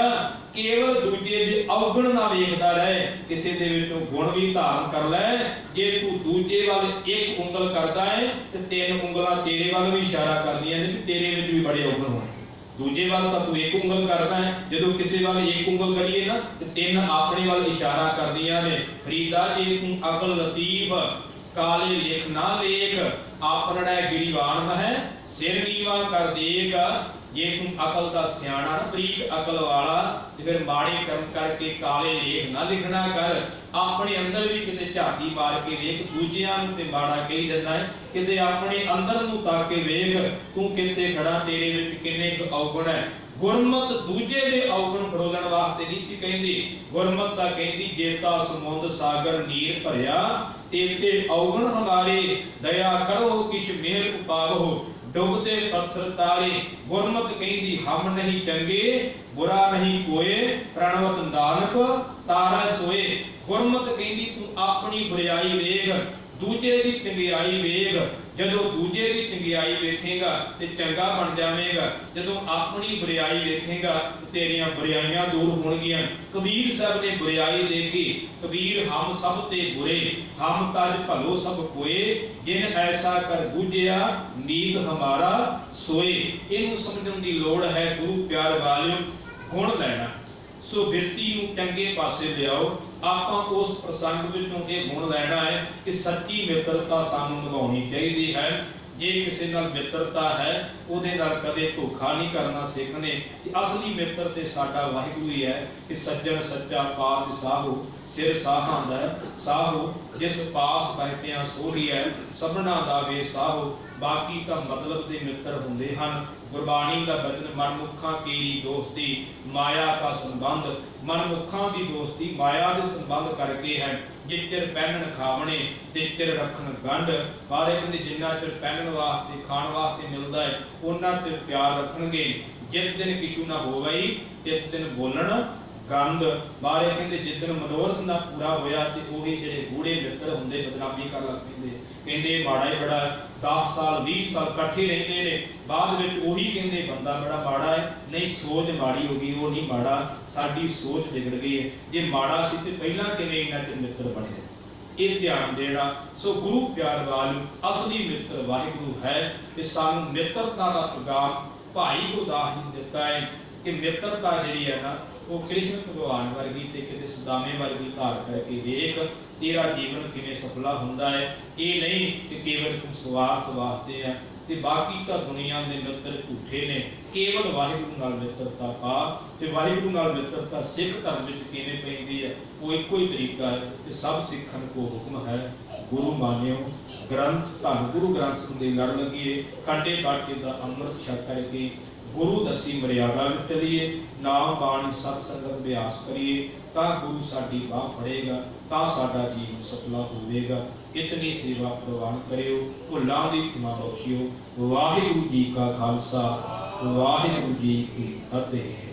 ਕੇਵਲ ਦੂਜੇ ਦੇ ਔਗਣ ਨਾ ਵੇਖਦਾ ਰਹੇ, ਕਿਸੇ ਦੇ ਵਿੱਚੋਂ ਗੁਣ ਵੀ ਧਾਰਨ ਕਰ ਲੈ। ਜੇ ਤੂੰ ਦੂਜੇ ਵੱਲ ਇੱਕ ਉਂਗਲ ਕਰਦਾ ਹੈ, ਤੇ ਤਿੰਨ ਉਂਗਲਾਂ ਤੇਰੇ ਵੱਲ ਵੀ ਇਸ਼ਾਰਾ ਕਰਦੀਆਂ ਨੇ ਕਿ ਤੇਰੇ ਵਿੱਚ ਵੀ ਬੜੇ ਔਗਣ ਹੋਣ। ਦੂਜੇ ਵੱਲ ਤਾਂ ਤੂੰ ਇੱਕ ਉਂਗਲ ਕਰਦਾ ਹੈ, ਜਦੋਂ ਕਿਸੇ ਵੱਲ ਇੱਕ ਉਂਗਲ ਕਰੀਏ ਨਾ, ਤੇ ਤਿੰਨ ਆਪਣੇ ਵੱਲ ਇਸ਼ਾਰਾ ਕਰਦੀਆਂ ਨੇ। ਫਰੀਦਾ ਜੇ, ਤੂੰ ਅਕਲ ਲਤੀਫ ਕਾਲੇ ਲਿਖ ਨਾ ਲੇਖ ਆਪਣੜਾ ਗਿਰੀਵਾਨ ਹੈ ਸਿਰ ਨੀਵਾ ਕਰ ਦੇਗ। ਜੇ ਤੂੰ ਅਕਲ ਦਾ ਸਿਆਣਾ ਨਾ ਬਰੀਕ ਅਕਲ ਵਾਲਾ, ਤੇ ਫਿਰ ਮਾੜੇ ਕਰਮ ਕਰਕੇ ਕਾਲੇ ਲੇਖ ਨਾ ਲਿਖਣਾ ਕਰ। ਆਪਣੇ ਅੰਦਰ ਵੀ ਕਿਤੇ ਝਾਤੀ ਮਾਰ ਕੇ ਵੇਖ, ਦੂਜਿਆਂ ਨੂੰ ਤੇ ਮਾੜਾ ਕਹੀ ਜਾਂਦਾ ਹੈ। ਕਿਤੇ ਆਪਣੇ ਅੰਦਰ ਨੂੰ ਤਾਂ ਕੇ ਵੇਖ, ਤੂੰ ਕਿੱਥੇ ਖੜਾ ਤੇਰੇ ਵਿੱਚ ਕਿੰਨੇ ਕੁ ਔਗਣ ਹੈ। ਗੁਰਮਤ ਦੂਜੇ ਦੇ ਔਗਣ ਫਰੋਲਣ ਵਾਸਤੇ ਨਹੀਂ ਸੀ ਕਹਿੰਦੀ। ਗੁਰਮਤ ਤਾਂ ਕਹਿੰਦੀ ਜੇਤਾ ਸਮੁੰਦ, ਸਾਗਰ, ਨੀਰ ਭਰਿਆ ਤੇਤੇ ਔਗਣ ਹਮਾਰੇ ਦਇਆ ਕਰੋ, ਕਿਛ ਮੇਰ ਉਪਾਵੋ, ਡੁੱਬਦੇ ਪੱਥਰ ਤਾਰੇ। ਗੁਰਮਤ ਕਹਿੰਦੀ, ਹਮ ਨਹੀਂ ਚੰਗੇ, ਬੁਰਾ ਨਹੀਂ ਕੋਏ, ਪ੍ਰਣਵਤ ਨਾਨਕ, ਤਾਰਾ ਸੋਏ। ਗੁਰਮਤ ਕਹਿੰਦੀ, ਤੂੰ ਆਪਣੀ ਬੁਰਾਈ ਵੇਖ, ਦੂਜੇ ਦੀ ਚੰਗਿਆਈ ਵੇਖ ਜਦੋਂ ਦੂਜੇ ਦੀ ਚੰਗਿਆਈ ਵੇਖੇਗਾ ਤੇ ਚੰਗਾ ਬਣ ਜਾਵੇਂਗਾ, ਜਦੋਂ ਆਪਣੀ ਬੁਰਾਈ ਵੇਖੇਗਾ, ਤੇਰੀਆਂ ਬੁਰਾਈਆਂ ਦੂਰ ਹੋਣਗੀਆਂ। ਕਬੀਰ ਸਾਹਿਬ ਨੇ ਬੁਰਾਈ ਦੇਖੀ। ਕਬੀਰ, ਹਮ ਸਭ ਤੇ ਬੁਰੇ, ਹਮ ਤਜ ਭਲੋ ਸਭ ਕੋਏ, ਜਿਨ ਐਸਾ ਕਰ ਬੂਝਿਆ ਨੀਕ ਹਮਾਰਾ ਸੋਏ। ਇਹਨੂੰ ਸਮਝਣ ਦੀ ਲੋੜ ਹੈ ਗੁਰੂ ਪਿਆਰ ਵਾਲਿਓ, ਗੁਣ ਲੈਣਾ। ਸੋ ਬਿਰਤੀ ਨੂੰ ਚੰਗੇ ਪਾਸੇ ਲਿਆਓ। ਆਪਾਂ ਉਸ ਪ੍ਰਸੰਗ ਵਿੱਚੋਂ ਇਹ ਗੁਣ ਲੈਣਾ ਹੈ ਕਿ ਸੱਚੀ ਮਿੱਤਰਤਾ ਸਾਨੂੰ ਨਿਭਾਉਣੀ ਚਾਹੀਦੀ ਹੈ। ਜੇ ਕਿਸੇ ਨਾਲ ਮਿੱਤਰਤਾ ਹੈ, ਉਹਦੇ ਨਾਲ ਕਦੇ ਧੋਖਾ ਨਹੀਂ ਕਰਨਾ ਸਿੱਖਣੇ। ਅਸਲੀ ਮਿੱਤਰ ਤੇ ਸਾਡਾ ਵਾਹਿਗੁਰੂ ਹੀ ਹੈ ਕਿ ਸੱਜਣ ਸੱਚਾ ਪਾਤ ਸਾਹੋ, ਸਿਰ ਸਾਹਾਂ ਦਾ ਜਿਸ ਪਾਸ ਬੈਠਿਆ ਸੋਹੀ ਹੈ, ਸਭਨਾ ਦਾ ਵੇ ਸਾਹੋ। ਬਾਕੀ ਤਾਂ ਮਤਲਬ ਦੇ ਮਿੱਤਰ ਹੁੰਦੇ ਹਨ। ਗੁਰਬਾਣੀ ਦਾ ਬਚਨ, ਮਨਮੁੱਖਾਂ ਕੀ ਦੋਸਤੀ, ਮਾਇਆ ਦਾ ਸੰਬੰਧ। ਮਨਮੁੱਖਾਂ ਦੀ ਦੋਸਤੀ ਮਾਇਆ ਦੇ ਸੰਬੰਧ ਕਰਕੇ ਹੈ। ਜਿੱਚਰ ਪਹਿਨਣ ਖਾਵਣੇ ਤੇ ਚਿਰ ਰੱਖਣ ਗੰਢ। ਬਾਰੇ ਕਹਿੰਦੇ, ਜਿੰਨਾ ਚਿਰ ਪਹਿਨਣ ਵਾਸਤੇ, ਖਾਣ ਵਾਸਤੇ ਮਿਲਦਾ ਹੈ ਉਹਨਾਂ ਚਿਰ ਪਿਆਰ ਰੱਖਣਗੇ। ਜਿਸ ਦਿਨ ਕਿਛੂ ਨਾ ਹੋਵੇ ਤਿਸ ਦਿਨ ਬੋਲਣ ਗੰਦ ਬਾਰੇ ਕਹਿੰਦੇ ਜਿੱਦਣ ਮਨੋਰਥ ਨਾ ਪੂਰਾ ਹੋਇਆ ਤੇ ਉਹੀ ਜਿਹੜੇ ਗੂੜੇ ਮਿੱਤਰ ਹੁੰਦੇ, ਬਦਨਾਮੀ ਕਰਨ ਲੱਗ ਪੈਂਦੇ। ਕਹਿੰਦੇ ਮਾੜਾ ਹੀ ਬੜਾ 10 ਸਾਲ 20 ਸਾਲ ਇਕੱਠੇ ਰਹਿੰਦੇ ਨੇ, ਬਾਅਦ ਵਿੱਚ ਉਹੀ ਕਹਿੰਦੇ ਬੰਦਾ ਬੜਾ ਮਾੜਾ ਹੈ, ਨਹੀਂ ਸੋਚ ਮਾੜੀ ਹੋ ਗਈ, ਉਹ ਨਹੀਂ ਮਾੜਾ, ਸਾਡੀ ਸੋਚ ਵਿਗੜ ਗਈ ਹੈ। ਜੇ ਮਾੜਾ ਸੀ ਤੇ ਪਹਿਲਾਂ ਕਿਵੇਂ ਇਹਨਾਂ ਦੇ ਮਿੱਤਰ ਬਣੇ? ਇਹ ਧਿਆਨ ਦੇਣਾ। ਸੋ ਗੁਰੂ ਪਿਆਰ ਵਾਲਿਓ ਅਸਲੀ ਮਿੱਤਰ ਵਾਹਿਗੁਰੂ ਹੈ ਤੇ ਸਾਨੂੰ ਮਿੱਤਰਤਾ ਦਾ ਪ੍ਰਗਾਮ ਭਾਈ ਗੁਰਦਾਸ ਜੀ ਦਿੱਤਾ ਹੈ ਕਿ ਮਿੱਤਰਤਾ ਜਿਹੜੀ ਹੈ ਨਾ ਉਹ ਕ੍ਰਿਸ਼ਨ ਭਗਵਾਨ ਵਰਗੀ ਤੇ ਕਿਤੇ ਸੁਦਾਮੇ ਵਰਗੀ ਧਾਰ ਕਰਕੇ ਦੇਖ ਤੇਰਾ ਜੀਵਨ ਕਿਵੇਂ ਸਫਲਾ ਹੁੰਦਾ ਹੈ। ਇਹ ਨਹੀਂ ਕਿ ਕੇਵਲ ਤੂੰ ਸਵਾਰਥ ਵਾਸਤੇ ਆ ਤੇ ਬਾਕੀ ਤਾਂ ਦੁਨੀਆ ਦੇ ਮਿੱਤਰ ਝੂਠੇ ਨੇ। ਕੇਵਲ ਵਾਹਿਗੁਰੂ ਨਾਲ ਮਿੱਤਰਤਾ ਪਾ ਤੇ ਵਾਹਿਗੁਰੂ ਨਾਲ ਮਿੱਤਰਤਾ ਸਿੱਖ ਧਰਮ ਵਿੱਚ ਕਿਵੇਂ ਪੈਂਦੀ ਹੈ, ਉਹ ਇੱਕੋ ਹੀ ਤਰੀਕਾ ਹੈ ਕਿ ਸਭ ਸਿੱਖਣ ਕੋ ਹੁਕਮ ਹੈ। ਗੁਰੂ ਮਾਨਿਓ, ਗ੍ਰੰਥ ਧੰਨ, ਗੁਰੂ ਗ੍ਰੰਥ ਸਾਹਿਬ ਦੇ ਲੜ ਲੱਗੀਏ। ਕਾਂਡੇ ਬਾਟੇ ਦਾ ਅੰਮ੍ਰਿਤ ਛਕ ਕਰਕੇ ਗੁਰੂ ਦਸੀ ਮਰਿਆਦਾ ਵਿੱਚ ਚਲੀਏ ਨਾਮ ਬਾਣੀ ਸਤ ਸੰਗਤ ਅਭਿਆਸ ਕਰੀਏ, ਤਾਂ ਗੁਰੂ ਸਾਡੀ ਬਾਹ ਫੜੇਗਾ, ਤਾਂ ਸਾਡਾ ਜੀਵਨ ਸਫਲਾ ਹੋਵੇਗਾ। ਇਤਨੀ ਸੇਵਾ ਪ੍ਰਵਾਨ ਕਰਿਓ, ਭੁੱਲਾਂ ਦੀ ਖਿਮਾ ਬਖਸ਼ਿਓ। ਵਾਹਿਗੁਰੂ ਜੀ ਕਾ ਖਾਲਸਾ, ਵਾਹਿਗੁਰੂ ਜੀ ਕੀ ਫਤਿਹ।